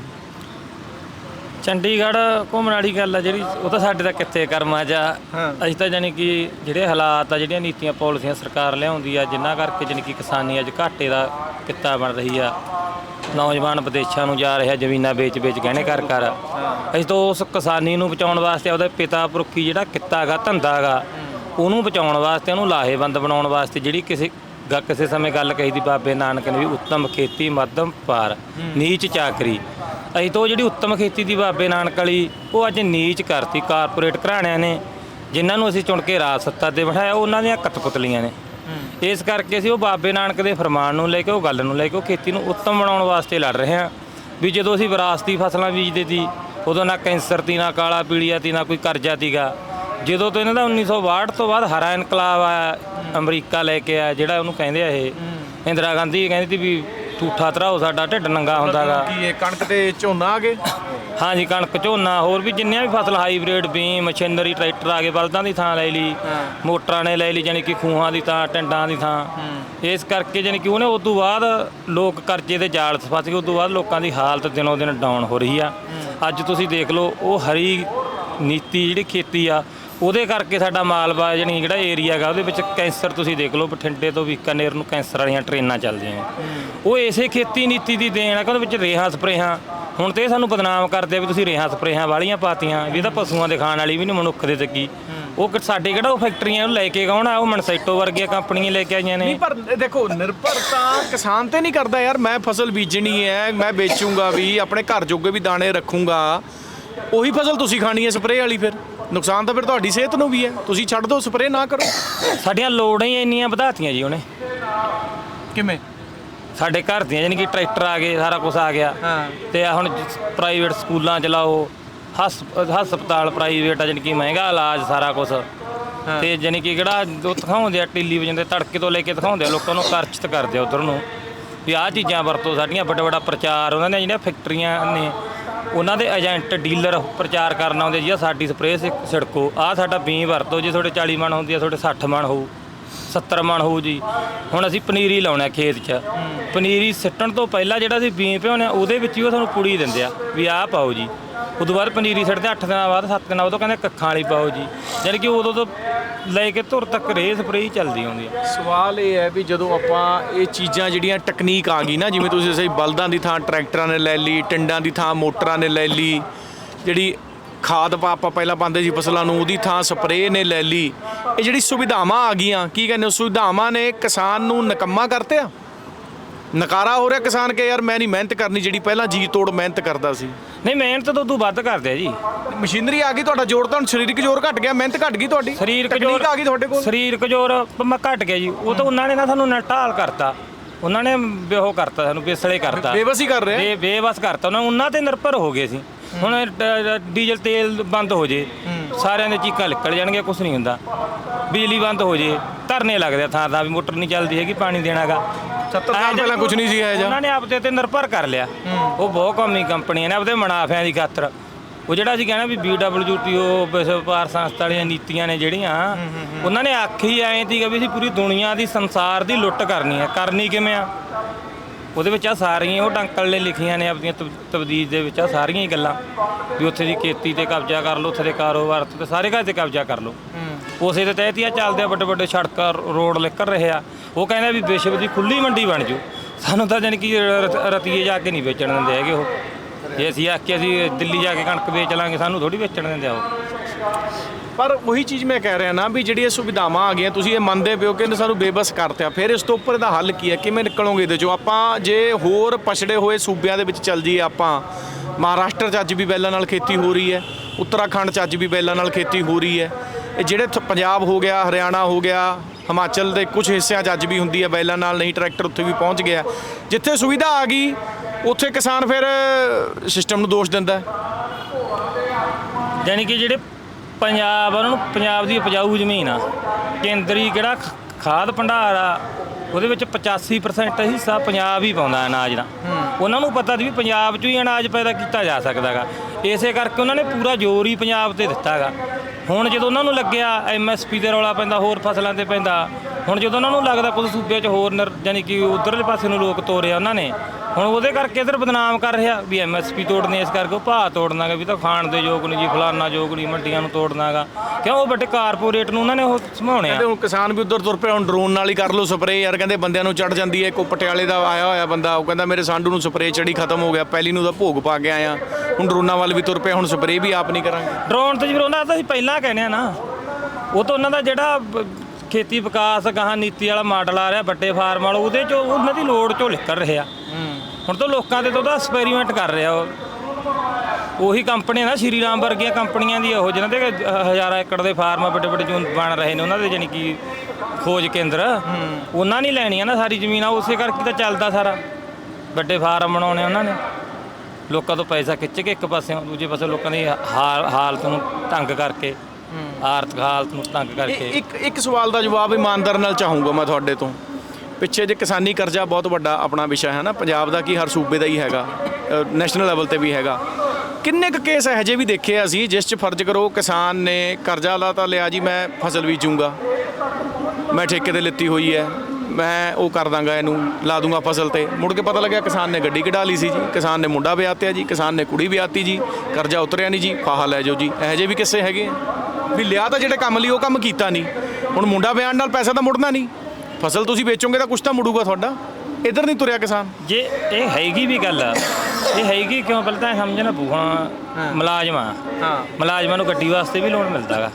ਚੰਡੀਗੜ੍ਹ ਘੁੰਮਣ ਵਾਲੀ ਗੱਲ ਆ ਜਿਹੜੀ ਉਹ ਤਾਂ ਸਾਡੇ ਤਾਂ ਕਿੱਥੇ ਕਰਮਾਂ
ਹਾਂ।
ਅਸੀਂ ਤਾਂ ਜਾਨੀ ਕਿ ਜਿਹੜੇ ਹਾਲਾਤ ਆ ਜਿਹੜੀਆਂ ਨੀਤੀਆਂ ਪਾਲਿਸੀਆਂ ਸਰਕਾਰ ਲਿਆਉਂਦੀ ਆ ਜਿਨ੍ਹਾਂ ਕਰਕੇ ਜਾਨੀ ਕਿ ਕਿਸਾਨੀ ਅੱਜ ਘਾਟੇ ਦਾ ਕਿੱਤਾ ਬਣ ਰਹੀ ਆ। ਨੌਜਵਾਨ ਵਿਦੇਸ਼ਾਂ ਨੂੰ ਜਾ ਰਿਹਾ ਜ਼ਮੀਨਾਂ ਵੇਚ-ਵੇਚ ਗਹਿਣੇ ਕਰ ਕਰ ਅਸੀਂ ਤਾਂ ਉਸ ਕਿਸਾਨੀ ਨੂੰ ਬਚਾਉਣ ਵਾਸਤੇ ਉਹਦੇ ਪਿਤਾ ਪੁਰਖੀ ਜਿਹੜਾ ਕਿੱਤਾ ਗਾ ਧੰਦਾ ਗਾ ਉਹਨੂੰ ਬਚਾਉਣ ਵਾਸਤੇ ਉਹਨੂੰ ਲਾਹੇਵੰਦ ਬਣਾਉਣ ਵਾਸਤੇ ਜਿਹੜੀ ਕਿਸੇ ਗ- ਕਿਸੇ ਸਮੇਂ ਗੱਲ ਕਹੀ ਦੀ ਬਾਬੇ ਨਾਨਕ ਨੇ ਵੀ ਉੱਤਮ ਖੇਤੀ ਮੱਧਮ ਪਾਰ ਨੀਚ ਚਾਕਰੀ। ਅਸੀਂ ਤਾਂ ਉਹ ਜਿਹੜੀ ਉੱਤਮ ਖੇਤੀ ਦੀ ਬਾਬੇ ਨਾਨਕ ਵਾਲੀ ਉਹ ਅੱਜ ਨੀਚ ਕਰਤੀ ਕਾਰਪੋਰੇਟ ਘਰਾਣਿਆਂ ਨੇ ਜਿਨ੍ਹਾਂ ਨੂੰ ਅਸੀਂ ਚੁਣ ਕੇ ਰਾਜ ਸੱਤਾ ਤੇ ਬਿਠਾਇਆ ਉਹਨਾਂ ਦੀਆਂ ਕਤਪੁਤਲੀਆਂ ਨੇ। ਇਸ ਕਰਕੇ ਅਸੀਂ ਉਹ ਬਾਬੇ ਨਾਨਕ ਦੇ ਫਰਮਾਨ ਨੂੰ ਲੈ ਕੇ ਉਹ ਗੱਲ ਨੂੰ ਲੈ ਕੇ ਉਹ ਖੇਤੀ ਨੂੰ ਉੱਤਮ ਬਣਾਉਣ ਵਾਸਤੇ ਲੜ ਰਹੇ ਹਾਂ। ਵੀ ਜਦੋਂ ਅਸੀਂ ਵਿਰਾਸਤੀ ਫਸਲਾਂ ਬੀਜਦੇ ਸੀ ਉਦੋਂ ਨਾ ਕੈਂਸਰ ਤੀ ਨਾ ਕਾਲਾ ਪੀਲੀਆ ਤੀ ਨਾ ਕੋਈ ਕਰਜ਼ਾ ਤੀਗਾ। ਜਦੋਂ ਤੋਂ ਇਹਨਾਂ ਦਾ 1962 ਤੋਂ ਬਾਅਦ ਹਰਾ ਇਨਕਲਾਬ ਆਇਆ ਅਮਰੀਕਾ ਲੈ ਕੇ ਆਇਆ ਜਿਹੜਾ ਉਹਨੂੰ ਕਹਿੰਦੇ ਆ ਇਹ। ਇੰਦਰਾ ਗਾਂਧੀ ਕਹਿੰਦੀ ਸੀ ਵੀ ਝੂਠਾ ਧਰਾਓ ਸਾਡਾ ਢਿੱਡ ਨੰਗਾ ਹੁੰਦਾਗਾ।
ਕੀ ਇਹ ਕਣਕ ਤੇ ਝੋਨਾ ਆ ਗਏ?
ਹਾਂਜੀ ਕਣਕ ਝੋਨਾ ਹੋਰ ਵੀ ਜਿੰਨੀਆਂ ਵੀ ਫਸਲ ਹਾਈਬ੍ਰਿਡ ਬੀਮ ਮਸ਼ੀਨਰੀ ਟਰੈਕਟਰ ਆ ਗਏ ਬਲਦਾਂ ਦੀ ਥਾਂ ਲੈ ਲਈ ਮੋਟਰਾਂ ਨੇ ਲੈ ਲਈ ਜਾਨੀ ਕਿ ਖੂਹਾਂ ਦੀ ਥਾਂ ਟੰਡਾਂ ਦੀ ਥਾਂ। ਇਸ ਕਰਕੇ ਜਾਨੀ ਕਿ ਉਹਨੇ ਉਸ ਤੋਂ ਬਾਅਦ ਲੋਕ ਕਰਜ਼ੇ ਦੇ ਜਾਲ 'ਚ ਫਸ ਗਏ ਉਸ ਤੋਂ ਬਾਅਦ ਲੋਕਾਂ ਦੀ ਹਾਲਤ ਦਿਨੋਂ ਦਿਨ ਡਾਊਨ ਹੋ ਰਹੀ ਆ। ਅੱਜ ਤੁਸੀਂ ਦੇਖ ਲਓ ਉਹ ਹਰੀ ਨੀਤੀ ਜਿਹੜੀ ਖੇਤੀ ਆ ਉਹਦੇ ਕਰਕੇ ਸਾਡਾ ਮਾਲਵਾ ਜਾਨੀ ਜਿਹੜਾ ਏਰੀਆ ਹੈਗਾ, ਉਹਦੇ ਵਿੱਚ ਕੈਂਸਰ ਤੁਸੀਂ ਦੇਖ ਲਓ, ਬਠਿੰਡੇ ਤੋਂ ਬੀਕਾਨੇਰ ਨੂੰ ਕੈਂਸਰ ਵਾਲੀਆਂ ਟ੍ਰੇਨਾਂ ਚੱਲਦੀਆਂ ਉਹ ਇਸੇ ਖੇਤੀ ਨੀਤੀ ਦੀ ਦੇਣ ਹੈ ਕਿ ਉਹਦੇ ਵਿੱਚ ਰੇਹਾਂ ਸਪਰੇਹਾਂ। ਹੁਣ ਤੇ ਇਹ ਸਾਨੂੰ ਬਦਨਾਮ ਕਰਦੇ ਵੀ ਤੁਸੀਂ ਰੇਹਾਂ ਸਪਰੇਹਾਂ ਵਾਲੀਆਂ ਪਾਤੀਆਂ, ਵੀ ਇਹ ਤਾਂ ਪਸ਼ੂਆਂ ਦੇ ਖਾਣ ਵਾਲੀ ਵੀ ਨਹੀਂ ਮਨੁੱਖ ਦੇ ਤੱਕੀ ਉਹ ਕਿ- ਸਾਡੇ ਕਿਹੜਾ ਉਹ ਫੈਕਟਰੀਆਂ ਨੂੰ ਲੈ ਕੇ ਕੌਣ ਆ? ਉਹ ਮਨਸੈਟੋ ਵਰਗੀਆਂ ਕੰਪਨੀਆਂ ਲੈ ਕੇ ਆਈਆਂ ਨੇ।
ਨਹੀਂ, ਪਰ ਦੇਖੋ, ਨਿਰਭਰ ਤਾਂ ਕਿਸਾਨ ਤੇ ਨਹੀਂ ਕਰਦਾ ਯਾਰ। ਮੈਂ ਫਸਲ ਬੀਜਣੀ ਹੈ, ਮੈਂ ਵੇਚੂੰਗਾ ਵੀ, ਆਪਣੇ ਘਰ ਜੋਗੇ ਵੀ ਦਾਣੇ ਰੱਖੂੰਗਾ। ਉਹੀ ਫਸਲ ਤੁਸੀਂ ਖਾਣੀ ਹੈ, ਸਪਰੇਅ ਵਾਲੀ ਫਿਰ। ਨੁਕਸਾਨ ਤਾਂ ਫਿਰ ਤੁਹਾਡੀ ਸਿਹਤ ਨੂੰ ਵੀ ਹੈ। ਤੁਸੀਂ ਛੱਡ ਦਿਓ ਸਪਰੇਅ ਨਾ ਕਰੋ।
ਸਾਡੀਆਂ ਲੋੜਾਂ ਹੀ ਇੰਨੀਆਂ ਵਧਾਤੀਆਂ ਜੀ ਉਹਨੇ।
ਕਿਵੇਂ?
ਸਾਡੇ ਘਰ ਦੀਆਂ ਯਾਨੀ ਕਿ ਟਰੈਕਟਰ ਆ ਗਏ ਸਾਰਾ ਕੁਝ ਆ ਗਿਆ।
ਹਾਂ।
ਤੇ ਆਹ ਹੁਣ ਪ੍ਰਾਈਵੇਟ ਸਕੂਲਾਂ ਚ ਲਾਓ ਹਸ ਹਸਪਤਾਲ ਪ੍ਰਾਈਵੇਟ ਆ ਜਾਣੀ ਕਿ ਮਹਿੰਗਾ ਇਲਾਜ ਸਾਰਾ ਕੁਝ ਤੇ ਜਾਣੀ ਕਿ ਕਿਹੜਾ ਉਹ ਦਿਖਾਉਂਦੇ ਆ ਟੈਲੀਵਿਜ਼ਨ ਤੇ ਤੜਕੇ ਤੋਂ ਲੈ ਕੇ ਦਿਖਾਉਂਦੇ ਆ ਲੋਕਾਂ ਨੂੰ ਆਕਰਸ਼ਿਤ ਕਰਦੇ ਆ ਉਧਰ ਨੂੰ। ਵੀ ਆਹ ਚੀਜ਼ਾਂ ਵਰਤੋ ਸਾਡੀਆਂ ਵੱਡਾ ਵੱਡਾ ਪ੍ਰਚਾਰ ਉਹਨਾਂ ਦੀਆਂ ਜਿਹੜੀਆਂ ਫੈਕਟਰੀਆਂ ਨੇ ਉਹਨਾਂ ਦੇ ਏਜੰਟ, ਡੀਲਰ ਪ੍ਰਚਾਰ ਕਰਨ ਆਉਂਦੇ ਜੀ ਆ ਸਾਡੀ ਸਪਰੇਅ ਛਿੜਕੋ ਆਹ ਸਾਡਾ ਬੀਂ ਵਰਤੋ ਜੇ, ਤੁਹਾਡੇ 40 ਮਣ ਹੁੰਦੀ ਆ, ਤੁਹਾਡੇ 60 ਮਣ ਹੋਊ 70 ਮਣ ਹੋਊ ਜੀ। ਹੁਣ ਅਸੀਂ ਪਨੀਰੀ ਲਾਉਣਾ ਖੇਤ 'ਚ। ਪਨੀਰੀ ਸਿੱਟਣ ਤੋਂ ਪਹਿਲਾਂ ਜਿਹੜਾ ਅਸੀਂ ਬੀਂ ਭਿਉਂਦੇ ਆ, ਉਹਦੇ ਵਿੱਚ ਹੀ ਉਹ ਸਾਨੂੰ ਪੁੜੀ ਦਿੰਦੇ ਆ, ਵੀ ਆਹ ਪਾਓ ਜੀ। ਉਦੋਂ ਬਾਅਦ ਪਨੀਰੀ ਸਿੱਟਦੇ 8 ਦਿਨਾਂ ਬਾਅਦ 7 ਦਿਨਾਂ ਬਾਅਦ, ਉਹ ਕਹਿੰਦੇ ਕੱਖਾਂ ਵਾਲੀ ਪਾਓ ਜੀ। ਯਾਨੀ ਕਿ ਉਦੋਂ ਤੋਂ ਲੈ ਕੇ ਧੁਰ ਤੱਕ ਰੇ ਸਪਰੇਅ ਹੀ ਚੱਲਦੀ ਹੁੰਦੀ ਹੈ
ਸਵਾਲ ਇਹ ਹੈ ਵੀ ਜਦੋਂ ਆਪਾਂ ਇਹ ਚੀਜ਼ਾਂ ਜਿਹੜੀਆਂ ਟੈਕਨੀਕ ਆ ਗਈ ਨਾ, ਜਿਵੇਂ ਤੁਸੀਂ ਸਹੀ ਬਲਦਾਂ ਦੀ ਥਾਂ ਟਰੈਕਟਰਾਂ ਨੇ ਲੈ ਲਈ, ਟਿੰਡਾਂ ਦੀ ਥਾਂ ਮੋਟਰਾਂ ਨੇ ਲੈ ਲਈ, ਜਿਹੜੀ ਖਾਦ ਆਪਾਂ ਪਹਿਲਾਂ ਪਾਉਂਦੇ ਸੀ ਫਸਲਾਂ ਨੂੰ, ਉਹਦੀ ਥਾਂ ਸਪਰੇਅ ਨੇ ਲੈ ਲਈ, ਇਹ ਜਿਹੜੀ ਸੁਵਿਧਾਵਾਂ ਆ ਗਈਆਂ, ਕੀ ਕਹਿੰਦੇ ਉਹ ਸੁਵਿਧਾਵਾਂ ਨੇ ਕਿਸਾਨ ਨੂੰ ਨਕੰਮਾ ਕਰਤਿਆ? ਨਕਾਰਾ ਹੋ ਰਿਹਾ ਕਿਸਾਨ ਕੇ ਯਾਰ ਮੈਂ ਨਹੀਂ ਮਿਹਨਤ ਕਰਨੀ, ਜਿਹੜੀ ਪਹਿਲਾਂ ਜੀ ਤੋੜ ਮਿਹਨਤ ਕਰਦਾ ਸੀ।
ਨਹੀਂ ਮਿਹਨਤ ਤੋਂ ਉਦੋਂ ਵੱਧ ਕਰਦੇ ਆ ਜੀ।
ਮਸ਼ੀਨਰੀ ਆ ਗਈ ਤੁਹਾਡਾ ਜ਼ੋਰ ਤਾਂ ਹੁਣ ਸਰੀਰਕ ਜ਼ੋਰ ਘਟ ਗਿਆ ਮਿਹਨਤ ਘਟ ਗਈ ਤੁਹਾਡੀ?
ਸਰੀਰਕ ਜ਼ੋਰ
ਆ ਗਈ ਤੁਹਾਡੇ ਕੋਲ?
ਸਰੀਰਕ ਜ਼ੋਰ ਮ- ਘਟ ਗਿਆ ਜੀ। ਉਹ ਤਾਂ ਉਹਨਾਂ ਨੇ ਨਾ ਸਾਨੂੰ ਨਟਾਲ ਕਰਤਾ। ਉਹਨਾਂ ਨੇ ਬਿਹੋ ਕਰਤਾ ਸਾਨੂੰ ਬੇਸਲੇ ਕਰਤਾ।
ਬੇਬਸ ਹੀ ਕਰ ਰਿਹਾ
ਬੇ ਬੇਵਸ ਕਰਤਾ। ਉਹਨਾਂ ਉਹਨਾਂ ਤੇ ਨਿਰਭਰ ਹੋ ਗਏ ਸੀ। ਹੁਣ ਡ- ਡੀਜ਼ਲ ਤੇਲ ਬੰਦ ਹੋ ਜੇ। ਸਾਰਿਆਂ ਦੇ ਚੀਕਾਂ ਨਿਕਲ ਜਾਣਗੇ ਕੁਝ ਨਹੀਂ ਹੁੰਦਾ। ਬਿਜਲੀ ਬੰਦ ਹੋ ਜੇ ਧਰਨੇ ਲੱਗਦੇ ਆ ਥਾਂ ਥਾਂ ਵੀ ਮੋਟਰ ਨਹੀਂ ਚੱਲਦੀ ਹੈਗੀ ਪਾਣੀ ਦੇਣਾਗਾ
70 ਸਾਲ ਪਹਿਲਾਂ ਕੁਝ ਨਹੀਂ ਸੀ ਇਹ
ਉਹਨਾਂ ਨੇ ਆਪਦੇ ਤੇ ਨਿਰਭਰ ਕਰ ਲਿਆ। ਉਹ ਬਹੁਤ ਕੌਮੀ ਕੰਪਨੀਆਂ ਨੇ ਆਪਦੇ ਮੁਨਾਫਿਆਂ ਦੀ ਖਾਤਰ। ਉਹ ਜਿਹੜਾ ਅਸੀਂ ਕਹਿਣਾ ਵੀ BWTO ਵਿਸ਼ਵ ਵਪਾਰ ਸੰਸਥਾ ਵਾਲੀਆਂ ਨੀਤੀਆਂ ਨੇ ਜਿਹੜੀਆਂ ਉਹਨਾਂ ਨੇ ਆਖੀ ਐਂ ਸੀਗਾ ਵੀ ਅਸੀਂ ਪੂਰੀ ਦੁਨੀਆ ਦੀ ਸੰਸਾਰ ਦੀ ਲੁੱਟ ਕਰਨੀ ਹੈ। ਕਰਨੀ ਕਿਵੇਂ ਆ? ਉਹਦੇ ਵਿੱਚ ਆ ਸਾਰੀਆਂ ਉਹ ਟੰਕਲ ਨੇ ਲਿਖੀਆਂ ਨੇ ਆਪਣੀਆਂ ਤਬਦੀਲ ਦੇ ਵਿੱਚ ਆ ਸਾਰੀਆਂ ਹੀ ਗੱਲਾਂ। ਵੀ ਉੱਥੇ ਦੀ ਖੇਤੀ ਤੇ ਕਬਜ਼ਾ ਕਰ ਲਓ ਉੱਥੇ ਦੇ ਕਾਰੋਬਾਰ ਤੇ ਸਾਰੇ ਘਰ ਤੇ ਕਬਜ਼ਾ ਕਰ ਲਓ। ਉਸੇ ਦੇ ਤਹਿਤ ਹੀ ਆ ਚੱਲਦੇ ਆ ਵੱਡੇ ਵੱਡੇ ਸੜਕਾਂ ਰੋਡ ਨਿਕਲ ਰਹੇ ਆ। ਉਹ ਕਹਿੰਦੇ ਵੀ ਵਿਸ਼ਵ ਦੀ ਖੁੱਲੀ ਮੰਡੀ ਬਣ ਜੂ। ਸਾਨੂੰ ਤਾਂ ਜਾਣੀ ਕਿ ਰਤੀਏ ਜਾ ਕੇ ਨਹੀਂ ਵੇਚਣ ਦਿੰਦੇ ਹੈਗੇ ਉਹ। ਜੇ ਅਸੀਂ ਆਖਿਆ ਅਸੀਂ ਦਿੱਲੀ ਜਾ ਕੇ ਕਣਕ ਵੇਚ ਲਾਂਗੇ ਸਾਨੂੰ ਥੋੜੀ ਵੇਚਣ ਦਿੰਦੇ ਆ ਉਹ।
ਪਰ ਉਹੀ ਚੀਜ਼ ਮੈਂ ਕਹਿ ਰਿਹਾ ਨਾ ਵੀ ਜਿਹੜੀਆਂ ਸੁਵਿਧਾਵਾਂ ਆ ਗਈਆਂ, ਤੁਸੀਂ ਇਹ ਮੰਨਦੇ ਪਿਓ ਕਿ ਇਹਨੇ ਸਾਨੂੰ ਬੇਬਸ ਕਰਤਿਆ ਫਿਰ ਇਸ ਤੋਂ ਉੱਪਰ ਦਾ ਹੱਲ ਕੀ ਹੈ? ਕਿਵੇਂ ਨਿਕਲੋਗੇ ਇਹਦੇ ਚੋਂ? ਆਪਾਂ ਜੇ ਹੋਰ ਪਛੜੇ ਹੋਏ ਸੂਬਿਆਂ ਦੇ ਵਿੱਚ ਚੱਲ ਜਾਈਏ ਆਪਾਂ, ਮਹਾਰਾਸ਼ਟਰ 'ਚ ਅੱਜ ਵੀ ਬੈਲਾਂ ਨਾਲ ਖੇਤੀ ਹੋ ਰਹੀ ਹੈ, ਉੱਤਰਾਖੰਡ 'ਚ ਅੱਜ ਵੀ ਬੈਲਾਂ ਨਾਲ ਖੇਤੀ ਹੋ ਰਹੀ ਹੈ। ਇਹ ਜਿਹੜੇ ਪੰਜਾਬ ਹੋ ਗਿਆ, ਹਰਿਆਣਾ ਹੋ ਗਿਆ, ਹਿਮਾਚਲ ਦੇ ਕੁਝ ਹਿੱਸਿਆਂ 'ਚ ਅੱਜ ਵੀ ਹੁੰਦੀ ਹੈ ਬੈਲਾਂ ਨਾਲ, ਨਹੀਂ ਟਰੈਕਟਰ ਉੱਥੇ ਵੀ ਪਹੁੰਚ ਗਿਆ। ਜਿੱਥੇ ਸੁਵਿਧਾ ਆ ਗਈ, ਉੱਥੇ ਕਿਸਾਨ ਫਿਰ ਸਿਸਟਮ ਨੂੰ ਦੋਸ਼ ਦਿੰਦਾ ਹੈ।
ਯਾਨੀ ਕਿ ਜਿਹੜੇ ਪੰਜਾਬ ਉਹਨਾਂ ਨੂੰ ਪੰਜਾਬ ਦੀ ਉਪਜਾਊ ਜ਼ਮੀਨ ਆ। ਕੇਂਦਰੀ ਕਿਹੜਾ ਖਾਦ ਭੰਡਾਰ ਆ ਉਹਦੇ ਵਿੱਚ 85% ਹਿੱਸਾ ਪੰਜਾਬ ਹੀ ਪਾਉਂਦਾ ਅਨਾਜ ਦਾ। ਉਹਨਾਂ ਨੂੰ ਪਤਾ ਸੀ ਵੀ ਪੰਜਾਬ 'ਚੋਂ ਹੀ ਅਨਾਜ ਪੈਦਾ ਕੀਤਾ ਜਾ ਸਕਦਾਗਾ ਇਸੇ ਕਰਕੇ ਉਹਨਾਂ ਨੇ ਪੂਰਾ ਜ਼ੋਰ ਹੀ ਪੰਜਾਬ ਤੇ ਦਿੱਤਾਗਾ। ਹੁਣ ਜਦੋਂ ਉਹਨਾਂ ਨੂੰ ਲੱਗਿਆ ਐਮਐਸਪੀ ਤੇ ਰੌਲਾ ਪੈਂਦਾ, ਹੋਰ ਫਸਲਾਂ ਤੇ ਪੈਂਦਾ, ਹੁਣ ਜਦੋਂ ਉਹਨਾਂ ਨੂੰ ਲੱਗਦਾ ਕੁਝ ਸੂਬਿਆਂ 'ਚ ਹੋਰ ਨਰ- ਯਾਨੀ ਕਿ ਉਧਰਲੇ ਪਾਸੇ ਨੂੰ ਲੋਕ ਤੋਰਿਆ ਉਹਨਾਂ ਨੇ, ਹੁਣ ਉਹਦੇ ਕਰਕੇ ਇਧਰ ਬਦਨਾਮ ਕਰ ਰਿਹਾ ਵੀ ਐਮਐਸਪੀ ਤੋੜਨੇ, ਇਸ ਕਰਕੇ ਉਹ ਭਾਅ ਤੋੜਨਾਗਾ ਵੀ ਤਾਂ ਖਾਣ ਦੇ ਯੋਗ ਨਹੀਂ ਜੀ, ਫਲਾਨਾ ਯੋਗ ਨਹੀਂ, ਮੰਡੀਆਂ ਨੂੰ ਤੋੜਨਾਗਾ। ਕਿਉਂ ਉਹ ਵੱਡੇ ਕਾਰਪੋਰੇਟ ਨੂੰ ਉਹਨਾਂ ਨੇ ਉਹ ਸਮਾਉਣੇ ਆ?
ਹੁਣ ਕਿਸਾਨ ਵੀ ਉਧਰ ਤੁਰ ਪਿਆ, ਹੁਣ ਡਰੋਨ ਨਾਲ ਹੀ ਕਰ ਲਓ ਸਪਰੇਅ ਯਾਰ, ਕਹਿੰਦੇ ਬੰਦਿਆਂ ਨੂੰ ਚੜ ਜਾਂਦੀ ਹੈ ਕੋ ਪਟਿਆਲੇ ਦਾ ਆਇਆ ਹੋਇਆ ਬੰਦਾ, ਉਹ ਕਹਿੰਦਾ ਮੇਰੇ ਸਾਂਡੂ ਨੂੰ ਸਪਰੇਅ ਚੜੀ ਖਤਮ ਹੋ ਗਿਆ, ਪਹਿਲੀ ਨੂੰ ਤਾਂ ਭੋਗ ਪਾ ਕੇ ਆਇਆ। ਹੁਣ ਡਰੋਨਾਂ ਵਾਲੇ ਵੀ ਤੁਰ ਪਿਆ ਹੁਣ ਸਪਰੇਅ ਵੀ ਆਪ ਨਹੀਂ ਕਰਾਂਗੇ।
ਡਰੋਨ ਤੇ ਜੀ ਫਿਰ ਉਹਨਾਂ ਦਾ ਅਸੀਂ ਪਹਿਲਾਂ ਕਹਿੰਦੇ ਆ ਨਾ। ਉਹ ਤਾਂ ਉਹਨਾਂ ਦਾ ਜਿਹੜਾ ਬ- ਖੇਤੀ ਵਿਕਾਸ ਗਾਹਾਂ ਨੀਤੀ ਵਾਲਾ ਮਾਡਲ ਆ ਰਿਹਾ ਵੱਡੇ ਫਾਰਮ ਵਾਲਾ ਉਹਦੇ ਚੋਂ ਉਹਨਾਂ ਦੀ ਲੋੜ ਚੋਂ ਨਿਕਲ ਰਿਹਾ। ਹੁਣ ਤਾਂ ਲੋਕਾਂ ਦੇ ਤੋਂ ਉਹਦਾ ਐਕਸਪੈਰੀਮੈਂਟ ਕਰ ਰਿਹਾ ਉਹ। ਉਹੀ ਕੰਪਨੀਆਂ ਨਾ ਸ਼੍ਰੀ ਰਾਮ ਵਰਗੀਆਂ ਕੰਪਨੀਆਂ ਦੀ ਉਹ ਜਿਹਨਾਂ ਦੇ ਹਜ਼ਾਰਾਂ ਏਕੜ ਦੇ ਫਾਰਮ ਆ ਵੱਡੇ ਵੱਡੇ ਜੋ ਬਣ ਰਹੇ ਨੇ ਉਹਨਾਂ ਦੇ ਜਾਨੀ ਕਿ ਖੋਜ ਕੇਂਦਰ। ਉਹਨਾਂ ਨੇ ਲੈਣੀਆਂ ਨਾ ਸਾਰੀ ਜ਼ਮੀਨ ਆ ਉਸੇ ਕਰਕੇ ਤਾਂ ਚੱਲਦਾ ਸਾਰਾ। ਵੱਡੇ ਫਾਰਮ ਬਣਾਉਣੇ ਉਹਨਾਂ ਨੇ। ਲੋਕਾਂ ਤੋਂ ਪੈਸਾ ਖਿੱਚ ਕੇ ਇੱਕ ਪਾਸਿਓਂ ਦੂਜੇ ਪਾਸੇ ਲੋਕਾਂ ਦੀ ਹਾਲ ਹਾਲਤ ਨੂੰ ਤੰਗ ਕਰਕੇ ਆਰਥਿਕ ਹਾਲਤ ਨੂੰ ਤੰਗ ਕਰਕੇ।
ਇੱਕ ਇੱਕ ਸਵਾਲ ਦਾ ਜਵਾਬ ਇਮਾਨਦਾਰ ਨਾਲ ਚਾਹੂੰਗਾ ਮੈਂ ਤੁਹਾਡੇ ਤੋਂ। ਪਿੱਛੇ ਜੇ ਕਿਸਾਨੀ ਕਰਜ਼ਾ ਬਹੁਤ ਵੱਡਾ ਆਪਣਾ ਵਿਸ਼ਾ ਹੈ ਨਾ ਪੰਜਾਬ ਦਾ ਕੀ ਹਰ ਸੂਬੇ ਦਾ ਹੀ ਹੈਗਾ ਨੈਸ਼ਨਲ ਲੈਵਲ ਤੇ ਵੀ ਹੈਗਾ। ਕਿੰਨੇ ਕੁ ਕੇਸ ਇਹੋ ਜਿਹੇ ਵੀ ਦੇਖੇ ਆ ਅਸੀਂ ਜਿਸ 'ਚ ਫਰਜ਼ ਕਰੋ ਕਿਸਾਨ ਨੇ ਕਰਜ਼ਾ ਲਾ ਤਾਂ ਲਿਆ ਜੀ ਮੈਂ ਫਸਲ ਬੀਜੂੰਗਾ। ਮੈਂ ਠੇਕੇ ਤੇ ਲਿੱਤੀ ਹੋਈ ਹੈ। ਮੈਂ ਉਹ ਕਰ ਦਾਂਗਾ ਇਹਨੂੰ ਲਾ ਦੂੰਗਾ ਫਸਲ ਤੇ। ਮੁੜ ਕੇ ਪਤਾ ਲੱਗਿਆ ਕਿਸਾਨ ਨੇ ਗੱਡੀ ਕਢਾ ਲਈ ਸੀ ਜੀ। ਕਿਸਾਨ ਨੇ ਮੁੰਡਾ ਵਿਆਹਤਿਆ ਜੀ ਕਿਸਾਨ ਨੇ ਕੁੜੀ ਵਿਆਹਤੀ ਜੀ ਕਰਜ਼ਾ ਉਤਰਿਆ ਨਹੀਂ ਜੀ ਫਾਹਾ ਲੈ ਜਾਓ ਜੀ। ਇਹੋ ਜਿਹੇ ਵੀ ਕਿੱਸੇ ਹੈਗੇ ਵੀ ਲਿਆ ਤਾਂ ਜਿਹੜੇ ਕੰਮ ਲਈ ਉਹ ਕੰਮ ਕੀਤਾ ਨਹੀਂ। ਹੁਣ ਮੁੰਡਾ ਵਿਆਹਣ ਨਾਲ ਪੈਸਾ ਤਾਂ ਮੁੜਨਾ ਨਹੀਂ। ਫਸਲ ਤੁਸੀਂ ਵੇਚੋਗੇ ਤਾਂ ਕੁਝ ਤਾਂ ਮੁੜੂਗਾ ਤੁਹਾਡਾ। ਇੱਧਰ ਨਹੀਂ ਤੁਰਿਆ ਕਿਸਾਨ।
ਜੇ ਇਹ ਹੈਗੀ ਵੀ ਗੱਲ ਇਹ ਹੈਗੀ ਕਿਉਂ? ਪਹਿਲਾਂ ਤਾਂ ਸਮਝਣਾ ਹੁਣ ਮੁਲਾਜ਼ਮਾਂ।
ਹਾਂ।
ਮੁਲਾਜ਼ਮਾਂ ਨੂੰ ਗੱਡੀ ਵਾਸਤੇ ਵੀ ਲੋਨ ਮਿਲਦਾਗਾ।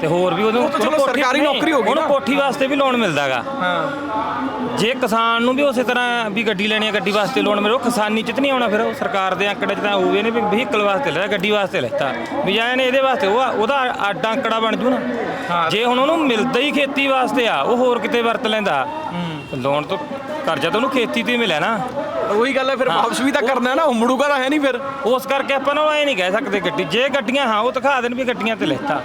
ਤੇ ਹੋਰ ਵੀ ਉਹਨੂੰ
ਉਹ ਤਾਂ ਚਲੋ
ਉਹਨੂੰ ਕੋਠੀ-
ਸਰਕਾਰੀ
ਨਹੀਂ,
ਨੌਕਰੀ ਹੋ ਗਈ
ਉਹਨੂੰ
ਨਾ।
ਕੋਠੀ ਵਾਸਤੇ ਵੀ ਲੋਨ ਮਿਲਦਾਗਾ।
ਹਾਂ।
ਜੇ ਕਿਸਾਨ ਨੂੰ ਵੀ ਉਸੇ ਤਰ੍ਹਾਂ ਵੀ ਗੱਡੀ ਲੈਣੀ ਹੈ ਗੱਡੀ ਵਾਸਤੇ ਲੋਨ ਮਿਲੇ ਕਿਸਾਨੀ ਚ ਤਾਂ ਨਹੀਂ ਆਉਣਾ ਫਿਰ ਉਹ ਸਰਕਾਰ ਦੇ ਅੰਕੜੇ ਚ ਤਾਂ ਹੋਵੇ ਨੇ ਵੀ ਵਹੀਕਲ ਵਾਸਤੇ ਲਿਆ ਗੱਡੀ ਵਾਸਤੇ ਲੈਤਾ ਵੀ ਜਾਂ ਇਹਨੇ ਇਹਦੇ ਵਾਸਤੇ ਉਹ ਆ- ਉਹਦਾ ਅੱਡ ਅੰਕੜਾ ਬਣ ਜੂ ਨਾ। ਜੇ ਹੁਣ ਉਹਨੂੰ ਮਿਲਦਾ ਹੀ ਖੇਤੀ ਵਾਸਤੇ ਆ ਉਹ ਹੋਰ ਕਿਤੇ ਵਰਤ ਲੈਂਦਾ। ਲੋਨ ਤੋਂ ਕਰਜ਼ਾ ਤਾਂ ਉਹਨੂੰ ਖੇਤੀ ਤੇ ਹੀ ਮਿਲਿਆ ਨਾ।
ਉਹੀ ਗੱਲ ਹੈ ਫਿਰ ਵਾਪਸ ਵੀ ਤਾਂ ਕਰਨਾ ਹੈ ਨਾ ਉਮੜੂਗਾ ਤਾਂ ਹੈ ਨਹੀਂ ਫਿਰ।
ਉਸ ਕਰਕੇ ਆਪਾਂ ਨੂੰ ਐ ਨਹੀਂ ਕਹਿ ਸਕਦੇ ਗੱਡੀ। ਜੇ ਗੱਡੀਆਂ ਹਾਂ ਉਹ ਦਿਖਾ ਦੇਣ ਵੀ ਗੱਡੀਆਂ ਤੇ ਲੈਤਾ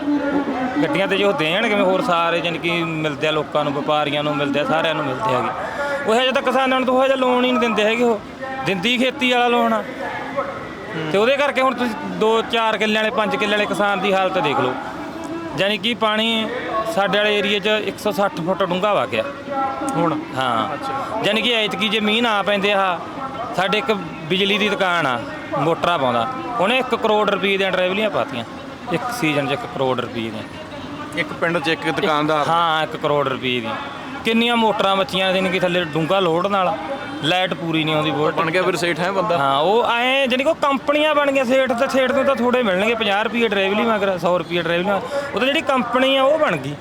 ਗੱਡੀਆਂ ਤੇ ਜੋ ਦੇਣ ਕਿਵੇਂ ਹੋਰ ਸਾਰੇ ਜਾਣੀ ਕਿ ਮਿਲਦੇ ਆ ਲੋਕਾਂ ਨੂੰ ਵਪਾਰੀਆਂ ਨੂੰ ਮਿਲਦੇ ਆ ਸਾਰਿਆਂ ਨੂੰ ਮਿਲਦੇ ਹੈਗੇ। ਉਹ ਹਜੇ ਤਾਂ ਕਿਸਾਨਾਂ ਨੂੰ ਤਾਂ ਉਹ ਹਜੇ ਲੋਨ ਹੀ ਨਹੀਂ ਦਿੰਦੇ ਹੈਗੇ ਉਹ। ਦਿੰਦੀ ਖੇਤੀ ਵਾਲਾ ਲੋਨ ਆ। ਤੇ ਉਹਦੇ ਕਰਕੇ ਹੁਣ ਤੁਸੀਂ 2-4 ਕਿੱਲੇ ਵਾਲੇ 5 ਕਿੱਲੇ ਵਾਲੇ ਕਿਸਾਨ ਦੀ ਹਾਲਤ ਦੇਖ ਲਓ। ਜਾਣੀ ਕਿ ਪਾਣੀ ਸਾਡੇ ਵਾਲੇ ਏਰੀਏ 'ਚ 160 ਫੁੱਟ ਡੂੰਘਾ ਵਾ ਗਿਆ।
ਹੁਣ?
ਹਾਂ। ਯਾਨੀ ਕਿ ਐਤਕੀ ਜੇ ਮੀਂਹ ਨਾ ਪੈਂਦੇ ਆ ਸਾਡੇ ਇੱਕ ਬਿਜਲੀ ਦੀ ਦੁਕਾਨ ਆ ਮੋਟਰਾਂ ਪਾਉਂਦਾ। ਉਹਨੇ 1 ਕਰੋੜ ਰੁਪਏ ਦੀਆਂ ਡਰਾਈਵਲੀਆਂ ਪਾਤੀਆਂ। ਇੱਕ ਸੀਜ਼ਨ 'ਚ 1 ਕਰੋੜ ਰੁਪਏ ਦੀਆਂ।
ਇੱਕ ਪਿੰਡ 'ਚ ਇੱਕ ਦੁਕਾਨਦਾਰ?
ਹਾਂ 1 ਕਰੋੜ ਰੁਪਏ ਦੀਆਂ ਕਿੰਨੀਆਂ ਮੋਟਰਾਂ ਬੱਚੀਆਂ ਨੇ ਕਿ ਥੱਲੇ ਡੂੰਗਾ ਲੋਡ ਨਾਲ। ਲਾਈਟ ਪੂਰੀ ਨਹੀਂ ਆਉਂਦੀ ਬੋਰਡ
ਬਣ ਗਿਆ ਫਿਰ ਸੇਠ ਹੈ ਬੰਦਾ?
ਹਾਂ ਉਹ ਐ ਜਾਨੀ ਕਿ ਕੰਪਨੀਆਂ ਬਣ ਗਈਆਂ। ਸੇਠ ਤੇ ਸੇਠ ਤੋਂ ਤਾਂ ਥੋੜੇ ਮਿਲਣਗੇ 50 ਰੁਪਏ ਡਰਾਈਵਲੀ ਮਗਰ 100 ਰੁਪਏ ਡਰਾਈਵਲੀ ਉਹ ਤਾਂ ਜਿਹੜੀ ਕੰਪਨੀ ਆ ਉਹ ਬਣ ਗਈ।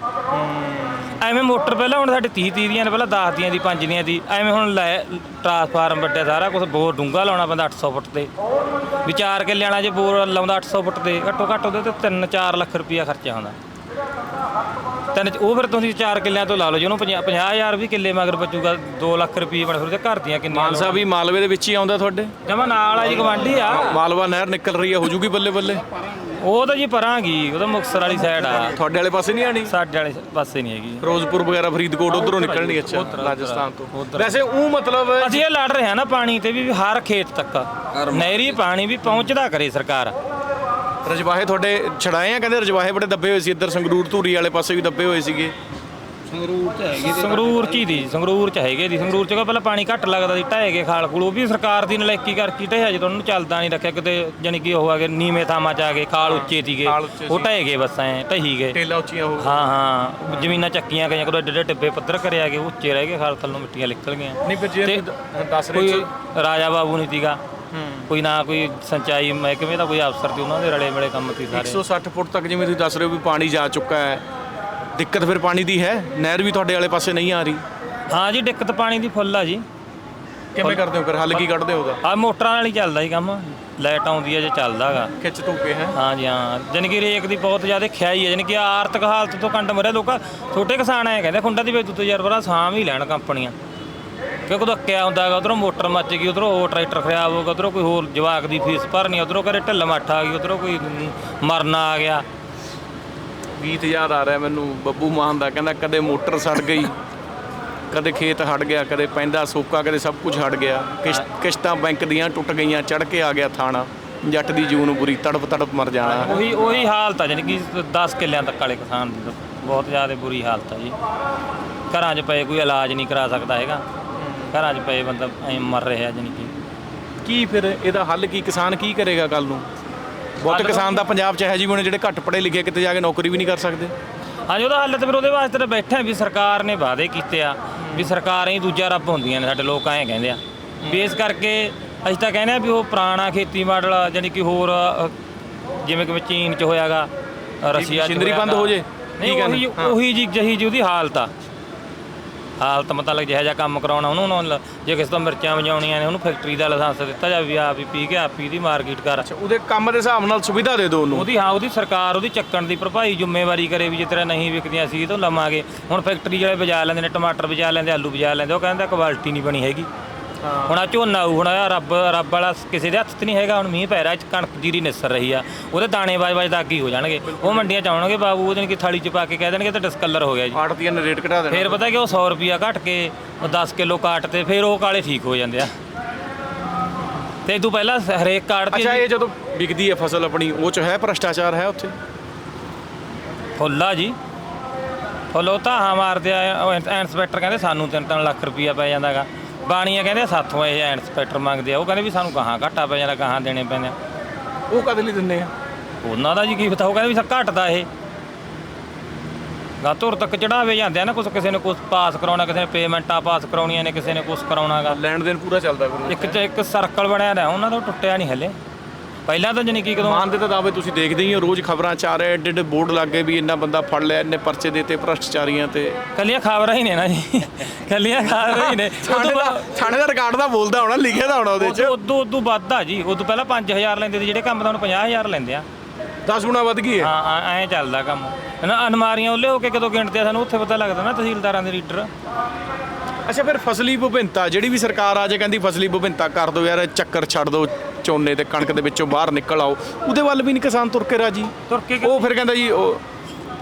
ਐਵੇਂ ਮੋਟਰ ਪਹਿਲਾਂ ਹੁਣ ਸਾਡੇ 30 30 ਦੀਆਂ ਨੇ ਪਹਿਲਾਂ 10 ਦੀਆਂ ਦੀ 5 ਦੀਆਂ ਦੀ। ਐਵੇਂ ਹੁਣ ਲੈ ਟਰਾਂਸਫਾਰਮ ਵੱਡਿਆ ਸਾਰਾ ਕੁਝ ਬੋਰ ਡੂੰਗਾ ਲਾਉਣਾ ਪੈਂਦਾ 800 ਫੁੱਟ ਤੇ। ਵੀ ਚਾਰ ਕਿੱਲੇ ਵਾਲਾ ਜੇ ਬੋਰ ਲਾਉਂਦਾ 800 ਫੁੱਟ ਤੇ ਘੱਟੋ ਘੱਟ ਉਹਦੇ ਤੇ 3 4 ਲੱਖ ਰੁਪਇਆ ਖਰਚਾ ਹੁੰਦਾ। ਤਿੰਨ ਉਹ ਫਿਰ ਤੁਸੀਂ 4 ਕਿੱਲਿਆਂ ਤੋਂ ਲਾ ਲਓ ਜਿਹਨੂੰ 50 50000 ਵੀ ਕਿੱਲੇ ਮਗਰ ਬਚੂਗਾ 2 ਲੱਖ ਰੁਪਏ ਬਣ ਫਿਰ ਉਹਦੇ ਘਰ ਦੀਆਂ ਕਿੰਨੀਆਂ
ਮਾਨਸਾ ਵੀ ਮਾਲਵੇ ਦੇ ਵਿੱਚ ਹੀ ਆਉਂਦਾ ਤੁਹਾਡੇ?
ਜਮਾ ਨਾਲ ਆ ਜੀ ਗਵਾਂਢੀ ਆ।
ਮਾਲਵਾ ਨਹਿਰ ਨਿਕਲ ਰਹੀ ਹੈ ਹੋ ਜੂਗੀ ਬੱਲੇ ਬੱਲੇ?
ਉਹ ਤਾਂ ਜੀ ਪਰਾਂਗੀ ਉਹ ਤਾਂ ਮੁਕਤਸਰ ਵਾਲੀ ਸਾਈਡ ਆ।
ਤੁਹਾਡੇ ਵਾਲੇ ਪਾਸੇ ਨਹੀਂ ਆਣੀ?
ਸਾਡੇ ਵਾਲੇ ਪਾਸੇ ਨਹੀਂ ਹੈਗੀ।
ਫਿਰੋਜ਼ਪੁਰ ਵਗੈਰਾ ਫਰੀਦਕੋਟ ਉਧਰੋਂ ਨਿਕਲਣੀ ਅੱਛਾ। ਰਾਜਸਥਾਨ ਤੋਂ। ਵੈਸੇ ਉਹ ਮਤਲਬ
ਅਸੀਂ ਇਹ ਲੜ ਰਹੇ ਹਾਂ ਨਾ ਪਾਣੀ ਤੇ ਵੀ ਹਰ ਖੇਤ ਤੱਕ। ਨਹਿਰੀ ਪਾਣੀ ਵੀ ਪਹੁੰਚਦਾ ਕਰੇ ਸਰਕਾਰ।
ਰਜਵਾਹੇ ਤੁਹਾਡੇ ਛੜਾਏ ਆ? ਕਹਿੰਦੇ ਰਜਵਾਹੇ ਬੜੇ ਦੱਬੇ ਹੋਏ ਸੀ। ਇੱਧਰ ਸੰਗਰੂਰ ਧੂਰੀ ਵਾਲੇ ਪਾਸੇ ਵੀ ਦੱਬੇ ਹੋਏ ਸੀਗੇ।
ਸੰਗਰੂਰ ਚ ਹੀ ਦੀ ਸੰਗਰੂਰ ਚ ਹੈਗੇ ਦੀ। ਸੰਗਰੂਰ ਚ ਕੋ ਪਹਿਲਾਂ ਪਾਣੀ ਘੱਟ ਲੱਗਦਾ ਸੀ ਢਹਿ ਗਏ ਖਾਲ ਖੂਲ। ਉਹ ਵੀ ਸਰਕਾਰ ਦੀ ਨਲਾਇਕੀ ਕਰਕੇ ਢਹਿਆ ਜਦੋਂ ਉਹਨੂੰ ਚੱਲਦਾ ਨਹੀਂ ਰੱਖਿਆ ਕਿਤੇ ਜਾਨੀ ਕਿ ਉਹ ਆ ਗਏ ਨੀਵੇਂ ਥਾਵਾਂ ਚ ਆ ਗਏ ਖਾਲ ਉੱਚੇ ਸੀਗੇ।
ਖਾਲ ਉੱਚੇ
ਉਹ ਢਹਿ ਗਏ ਬਸ ਐ ਢਹੀ ਗਏ।
ਟੇਲਾ ਉੱਚੀਆਂ ਹੋ
ਹਾਂ ਹਾਂ। ਜ਼ਮੀਨਾਂ ਚੱਕੀਆਂ ਗਈਆਂ ਕੋਈ ਏਡੇ ਟਿੱਬੇ ਪੱਧਰ ਕਰਿਆ ਗਏ ਉੱਚੇ ਰਹਿ ਗਏ ਖਾਲ ਥੱਲੋਂ ਮਿੱਟੀਆਂ ਨਿਕਲ ਗਈਆਂ।
ਨਹੀਂ ਫਿਰ ਜੇ
ਤੇ
ਤੁਸੀਂ ਦੱਸ ਰਹੇ
ਕੋਈ
ਸੀ।
ਰਾਜਾ ਬਾਬੂ ਨਹੀਂ ਸੀਗਾ। ਕੋਈ ਨਾ ਕੋਈ ਸਿੰਚਾਈ ਮਹਿਕਮੇ ਦਾ ਕੋਈ ਅਫਸਰ ਸੀ ਉਹਨਾਂ ਦੇ ਰਲੇ ਮਿਲੇ ਕੰਮ ਸੀ ਸਾਰੇ।
160 ਫੁੱਟ ਤੱਕ ਜਿਵੇਂ ਤੁਸੀਂ ਦੱਸ ਰਹੇ ਹੋ ਵੀ ਪਾਣੀ ਜਾ ਚੁੱਕਾ ਹੈ। ਦਿੱਕਤ ਫਿਰ ਪਾਣੀ ਦੀ ਹੈ? ਨਹਿਰ ਵੀ ਤੁਹਾਡੇ ਵਾਲੇ ਪਾਸੇ ਨਹੀਂ ਆ ਰਹੀ।
ਹਾਂ ਜੀ ਦਿੱਕਤ ਪਾਣੀ ਦੀ ਫੁੱਲ ਆ ਜੀ।
ਕਿਵੇਂ ਕਰਦੇ ਹੋ ਫਿਰ? ਹੱਲ ਕੀ ਕੱਢਦੇ ਹੋ ਉਹਦਾ?
ਆ ਮੋਟਰਾਂ ਨਾਲ ਹੀ ਚੱਲਦਾ ਜੀ ਕੰਮ। ਲਾਈਟ ਆਉਂਦੀ ਹੈ ਜੇ ਚੱਲਦਾਗਾ
ਖਿੱਚ ਧੂਕੇ ਹੈ?
ਹਾਂ ਜੀ ਹਾਂ। ਜਾਣੀ ਕਿ ਰੇਕ ਦੀ ਬਹੁਤ ਜ਼ਿਆਦਾ ਖਿਆਈ ਹੈ। ਜਾਣੀ ਕਿ ਆਰਥਿਕ ਹਾਲਤ ਤੋਂ ਕੰਡ ਮਰਿਆ। ਲੋਕਾਂ ਛੋਟੇ ਕਿਸਾਨ ਐ ਕਹਿੰਦੇ ਖੁੰਡਾ ਦੀ ਵੇਚ ਤੋਂ ਯਾਰ ਬਰਾ ਸਾਮ ਹੀ ਲੈਣ ਕੰਪਨੀਆਂ। ਕਿਉਂਕਿ ਉਦੋਂ ਅੱਕਿਆ ਹੁੰਦਾ ਹੈਗਾ ਉਧਰੋਂ ਮੋਟਰ ਮੱਚ ਗਈ ਉਧਰੋਂ ਹੋਰ ਟਰੈਕਟਰ ਖਰਾਬ ਹੋ ਗਿਆ ਉਧਰੋਂ ਕੋਈ ਹੋਰ ਜਵਾਕ ਦੀ ਫੀਸ ਭਰਨੀ ਉਧਰੋਂ ਘਰੇ ਢਿੱਲ ਮੱਠ ਆ ਗਈ ਉਧਰੋਂ ਕੋਈ ਮਰਨਾ ਆ ਗਿਆ।
ਯਾਦ ਆ ਰਿਹਾ ਮੈਨੂੰ ਬੱਬੂ ਮਾਨ ਦਾ ਕਹਿੰਦਾ ਕਦੇ ਮੋਟਰ ਸੜ ਗਈ ਕਦੇ ਖੇਤ ਹਟ ਗਿਆ ਕਦੇ ਪੈਂਦਾ ਸੋਕਾ ਕਦੇ ਸਭ ਕੁਝ ਹਟ ਗਿਆ। ਕਿਸ਼- ਕਿਸ਼ਤਾਂ ਬੈਂਕ ਦੀਆਂ ਟੁੱਟ ਗਈਆਂ ਚੜ ਕੇ ਆ ਗਿਆ ਥਾਣਾ। ਜੱਟ ਦੀ ਜੂਨ ਬੁਰੀ ਤੜਪ ਤੜਪ ਮਰ ਜਾਣਾ।
ਉਹੀ ਉਹੀ ਹਾਲਤ ਆ ਜਾਣੀ ਕਿ 10 ਕਿੱਲਿਆਂ ਤੱਕ ਵਾਲੇ ਕਿਸਾਨ ਦੀ ਬਹੁਤ ਜ਼ਿਆਦਾ ਬੁਰੀ ਹਾਲਤ ਆ ਜੀ। ਘਰਾਂ 'ਚ ਪਏ ਕੋਈ ਇਲਾਜ ਨਹੀਂ ਕਰਾ ਸਕਦਾ ਹੈਗਾ। ਘਰਾਂ 'ਚ ਪਏ ਬੰਦਾ ਐਂ ਮਰ ਰਿਹਾ ਜਾਣੀ ਕਿ
ਕੀ ਫਿਰ ਇਹਦਾ ਹੱਲ ਕੀ ਕਿਸਾਨ ਕੀ ਕਰੇਗਾ ਕੱਲ ਨੂੰ ਬਹੁਤ ਕਿਸਾਨ ਦਾ ਪੰਜਾਬ ਚ ਹੈ ਜੀ ਹੁਣ ਜਿਹੜੇ ਘੱਟ ਪੜ੍ਹੇ ਲਿਖੇ ਕਿਤੇ ਜਾ ਕੇ ਨੌਕਰੀ ਵੀ ਨਹੀਂ ਕਰ ਸਕਦੇ
ਹਾਂਜੀ ਉਹਦਾ ਹੱਲ ਤੇ ਫਿਰ ਉਹਦੇ ਵਾਸਤੇ ਤਾਂ ਬੈਠੇ ਆ ਵੀ ਸਰਕਾਰ ਨੇ ਵਾਅਦੇ ਕੀਤੇ ਆ ਵੀ ਸਰਕਾਰਾਂ ਹੀ ਦੂਜਾ ਰੱਬ ਹੁੰਦੀਆਂ ਨੇ ਸਾਡੇ ਲੋਕ ਐਂ ਕਹਿੰਦੇ ਆ ਵੀ ਇਸ ਕਰਕੇ ਅਸੀਂ ਤਾਂ ਕਹਿੰਦੇ ਆ ਵੀ ਉਹ ਪੁਰਾਣਾ ਖੇਤੀ ਮਾਡਲ ਜਾਨੀ ਕਿ ਹੋਰ ਅ, ਜਿਵੇਂ ਕਿ ਚੀਨ ਚ ਹੋਇਆਗਾ ਰਸ਼ੀਆ ਚ
ਮਸ਼ੀਨਰੀ ਬੰਦ। ਹੋ ਜੇ?
ਨਹੀਂ
ਕੀ ਕਹਿੰਦੇ?
ਉਹੀ। ਉਹੀ ਜੀ ਜਹੀ ਜੀ ਉਹਦੀ ਹਾਲਤ ਆ ਹਾਲਤ ਮਤਲਬ ਜਿਹੋ ਜਿਹਾ ਕੰਮ ਕਰਾਉਣਾ ਉਹਨੂੰ ਉਹਨੂੰ ਲ- ਜੇ ਕਿਸੇ ਤੋਂ ਮਿਰਚਾਂ ਵਜਾਉਣੀਆਂ ਨੇ ਉਹਨੂੰ ਫੈਕਟਰੀ ਦਾ ਲਾਇਸੈਂਸ ਦਿੱਤਾ ਜਾਵੇ ਵੀ ਆਪ ਹੀ ਪੀ ਕੇ ਆਪ ਹੀ ਦੀ ਮਾਰਕੀਟ ਕਰ।
ਅੱਛਾ ਉਹਦੇ ਕੰਮ ਦੇ ਹਿਸਾਬ ਨਾਲ ਸੁਵਿਧਾ ਦੇ ਦਿਓ ਉਹਨੂੰ?
ਉਹਦੀ ਹਾਂ ਉਹਦੀ ਸਰਕਾਰ ਉਹਦੀ ਚੱਕਣ ਦੀ ਭਰਪਾਈ ਜ਼ਿੰਮੇਵਾਰੀ ਕਰੇ ਵੀ ਜੇ ਤੇਰਾ ਨਹੀਂ ਵਿਕਦੀਆਂ ਸੀ ਤਾਂ ਲਵਾਂਗੇ। ਹੁਣ ਫੈਕਟਰੀ ਜਿਹੜੇ ਬਜਾ ਲੈਂਦੇ ਨੇ ਟਮਾਟਰ ਬਜਾ ਲੈਂਦੇ ਆਲੂ ਬਜਾ ਲੈਂਦੇ ਉਹ ਕਹਿੰਦਾ ਕੁਆਲਿਟੀ ਨਹੀਂ ਬਣੀ ਹੈਗੀ। ਹੁਣ ਆ ਝੋਨਾ ਹੁਣ ਆਹ ਰੱਬ ਰੱਬ ਵਾਲਾ ਕਿਸੇ ਦੇ ਹੱਥ 'ਚ ਨਹੀਂ ਹੈਗਾ ਹੁਣ ਮੀਂਹ ਪੈ ਰਿਹਾ ਚ ਕਣਕ ਜੀਰੀ ਨਿਸਰ ਰਹੀ ਆ। ਉਹਦੇ ਦਾਣੇ ਬਾਜ ਬਾਜ ਦਾਗੀ ਹੋ ਜਾਣਗੇ। ਉਹ ਮੰਡੀਆਂ ਚ ਆਉਣਗੇ ਬਾਬੂ ਉਹਦੇ ਕੀ ਥਾਲੀ ਚ ਪਾ ਕੇ ਕਹਿ ਦੇਣਗੇ ਤਾਂ ਡਿਸਕਲਰ ਹੋ ਗਿਆ ਜੀ।
ਆੜਤੀਆਂ ਨੇ ਰੇਟ ਘਟਾ ਦੇਣਾ।
ਫਿਰ ਪਤਾ ਕਿ ਉਹ 100 ਰੁਪਿਆ ਘਟ ਕੇ ਉਹ 10 ਕਿਲੋ ਕਾਟ ਤੇ ਫਿਰ ਉਹ ਕਾਲੇ ਠੀਕ ਹੋ ਜਾਂਦੇ ਆ। ਤੇ ਤੂੰ ਪਹਿਲਾਂ ਹਰੇਕ ਕਾਰਡ ਤੇ
ਅੱਛਾ ਇਹ ਜਦੋਂ ਵਿਕਦੀ ਹੈ ਫਸਲ ਆਪਣੀ ਉਹ ਚ ਹੈ ਭ੍ਰਸ਼ਟਾਚਾਰ ਹੈ ਉੱਥੇ?
ਫੁੱਲਾ ਜੀ। ਫੁੱਲ ਤਾਂ ਹਾਂ ਮਾਰਦੇ ਆ ਉਹ ਕਹਿੰਦੇ ਸਾਨੂੰ 3-3 ਲੱਖ ਰੁਪਈਆ ਪੈ ਜਾਂਦਾਗਾ। ਬਾਣੀਆਂ ਕਹਿੰਦੇ ਸਾਥੋਂ ਇਹ ਇੰਸਪੈਕਟਰ ਮੰਗਦੇ ਆ। ਉਹ ਕਹਿੰਦੇ ਵੀ ਸਾਨੂੰ ਕਹਾਂ ਘਾਟਾ ਪੈ ਜਾਂਦਾ ਕਹਾਂ ਦੇਣੇ ਪੈਂਦੇ ਆ।
ਉਹ ਕਦੇ ਲਈ ਦਿੰਦੇ ਆ?
ਉਹਨਾਂ ਦਾ ਜੀ ਕੀ ਪਤਾ ਉਹ ਕਹਿੰਦੇ ਵੀ ਸਾ ਘਟਦਾ ਇਹ। ਗਾ ਧੁਰ ਤੱਕ ਚੜਾਵੇ ਜਾਂਦੇ ਆ ਨਾ ਕੁਛ ਕਿਸੇ ਨੇ ਕੁਛ ਪਾਸ ਕਰਾਉਣਾ ਕਿਸੇ ਨੇ ਪੇਮੈਂਟਾਂ ਪਾਸ ਕਰਾਉਣੀਆਂ ਨੇ ਕਿਸੇ ਨੇ ਕੁਛ ਕਰਾਉਣਾਗਾ।
ਲੈਣ ਦੇਣ ਪੂਰਾ ਚੱਲਦਾ ਫਿਰ
ਇੱਕ ਇੱਕ ਸਰਕਲ ਬਣਿਆ ਰਿਹਾ ਉਹਨਾਂ ਦਾ ਟੁੱਟਿਆ ਨਹੀਂ ਹਲੇ। ਪਹਿਲਾਂ ਤਾਂ ਜਾਣੀ ਕਿ ਕਦੋਂ
ਮਾਨ ਦੇ ਤਾਂ ਦਾਅਵੇ ਤੁਸੀਂ ਦੇਖਦੇ ਹੀ ਹੋ ਰੋਜ਼ ਖਬਰਾਂ ਚ ਆ ਰਹੇ ਐਡੇ ਐਡੇ ਬੋਰਡ ਲੱਗੇ ਵੀ ਇੰਨਾ ਬੰਦਾ ਫੜ ਲਿਆ ਇੰਨੇ ਪਰਚੇ ਦੇਤੇ ਭ੍ਰਸ਼ਟਾਚਾਰੀਆਂ ਤੇ।
ਕੱਲੀਆਂ ਖਬਰਾਂ ਹੀ ਨੇ ਨਾ ਜੀ। ਕੱਲੀਆਂ ਖਬਰਾਂ ਹੀ ਨੇ। *laughs*
ਥਾਣੇ ਦਾ ਥਾਣੇ ਦਾ ਰਿਕਾਰਡ ਦਾ ਬੋਲਦਾ ਹੋਣਾ ਲਿਖਿਆ ਦਾ ਹੋਣਾ ਉਹਦੇ ਚ।
ਉਦੋਂ ਉਦੋਂ ਵੱਧ ਆ ਜੀ। ਉਦੋਂ ਪਹਿਲਾਂ 5000 ਲੈਂਦੇ ਸੀ ਜਿਹੜੇ ਕੰਮ ਤਾਂ ਹੁਣ 50000 ਲੈਂਦੇ ਆ।
10 ਗੁਣਾ ਵੱਧ ਗਈ ਹੈ?
ਹਾਂ ਐਂ ਚੱਲਦਾ ਕੰਮ। ਨਾ ਅਨਮਾਰੀਆਂ ਉੱਲੇ ਹੋ ਕੇ ਕਦੋਂ ਗਿਣਦੇ ਆ ਸਾਨੂੰ ਉੱਥੇ ਪਤਾ ਲੱਗਦਾ ਨਾ ਤਹਿਸੀਲਦਾਰਾਂ ਦੇ ਰੀਡਰ
ਅੱਛਾ ਫਿਰ ਫਸਲੀ ਵਿਭਿੰਨਤਾ ਜਿਹੜੀ ਵੀ ਸਰਕਾਰ ਆ ਜੇ ਕਹਿੰਦੀ ਫਸਲੀ ਵਿਭਿੰਨਤਾ ਕਰ ਦਿਓ ਯਾਰ ਚੱਕਰ ਛੱਡ ਦਿਓ। ਝੋਨੇ ਤੇ ਕਣਕ ਦੇ ਵਿੱਚੋਂ ਬਾਹਰ ਨਿਕਲ ਆਓ। ਉਹਦੇ ਵੱਲ ਵੀ ਨਹੀਂ ਕਿਸਾਨ ਤੁਰ ਕੇ ਰਾਜੀ।
ਤੁਰ ਕੇ
ਉਹ ਫਿਰ ਕਹਿੰਦਾ ਜੀ ਉਹ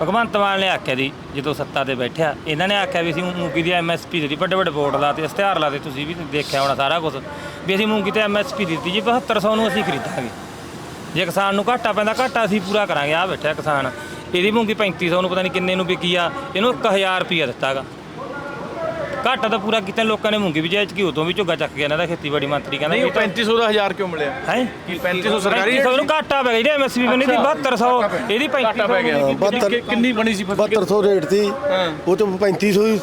ਭਗਵੰਤ ਮਾਨ ਨੇ ਆਖਿਆ ਜੀ ਜਦੋਂ ਸੱਤਾ ਤੇ ਬੈਠਿਆ ਇਹਨਾਂ ਨੇ ਆਖਿਆ ਵੀ ਅਸੀਂ ਮੂੰਗੀ ਦੀ ਐਮਐਸਪੀ ਦਿੱਤੀ ਵੱਡੇ ਵੱਡੇ ਬੋਰਡ ਲਾਤੇ ਇਸ਼ਤਿਹਾਰ ਲਾਤੇ ਤੁਸੀਂ ਵੀ ਦੇਖਿਆ ਹੋਣਾ ਸਾਰਾ ਕੁਝ ਵੀ ਅਸੀਂ ਮੂੰਗੀ ਤੇ ਐਮਐਸਪੀ ਦਿੱਤੀ ਜੀ 7200 ਨੂੰ ਅਸੀਂ ਖਰੀਦਾਂਗੇ। ਜੇ ਕਿਸਾਨ ਨੂੰ ਘਾਟਾ ਪੈਂਦਾ ਘਾਟਾ ਅਸੀਂ ਪੂਰਾ ਕਰਾਂਗੇ ਆ ਬੈਠਿਆ ਕਿਸਾਨ। ਇਹਦੀ ਮੂੰਗੀ 3500 ਨੂੰ ਪਤਾ ਨਹੀਂ ਕਿੰਨੇ ਨੂੰ ਵਿਕੀ ਆ ਇਹਨੂੰ 1000 ਰੁਪਿਆ ਦਿੱਤਾਗਾ ਘਾਟਾ ਤਾਂ ਪੂਰਾ ਕੀਤਾ ਲੋਕਾਂ ਨੇ ਮੂੰਗੀ ਵੀ ਜਾਇਜ਼ ਕੀ ਉਦੋਂ ਵੀ ਝੁੱਗਾ ਚੱਕ ਗਿਆ ਇਹਨਾਂ ਦਾ ਖੇਤੀਬਾੜੀ ਮੰਤਰੀ ਕਹਿੰਦਾ
ਨਹੀਂ ਉਹ 3500 ਦਾ ਹਜ਼ਾਰ ਕਿਉਂ ਮਿਲਿਆ?
ਹੈ?
ਕੀ 3500 ਸਰਕਾਰੀ
3500 ਨੂੰ ਘਾਟਾ ਪੈ ਗਿਆ ਜਿਹੜੀ ਐਮਐਸਪੀ ਬਣੀ ਸੀ 7200 ਇਹਦੀ 3500
ਘਾਟਾ ਪੈ ਗਿਆ।
ਬਹੱਤਰ-
ਕਿ- ਕਿੰਨੀ ਬਣੀ ਸੀ ਫਸਲ?
7200 ਰੇਟ ਸੀ। ਉਹ ਤੋਂ 3500 ਹੀ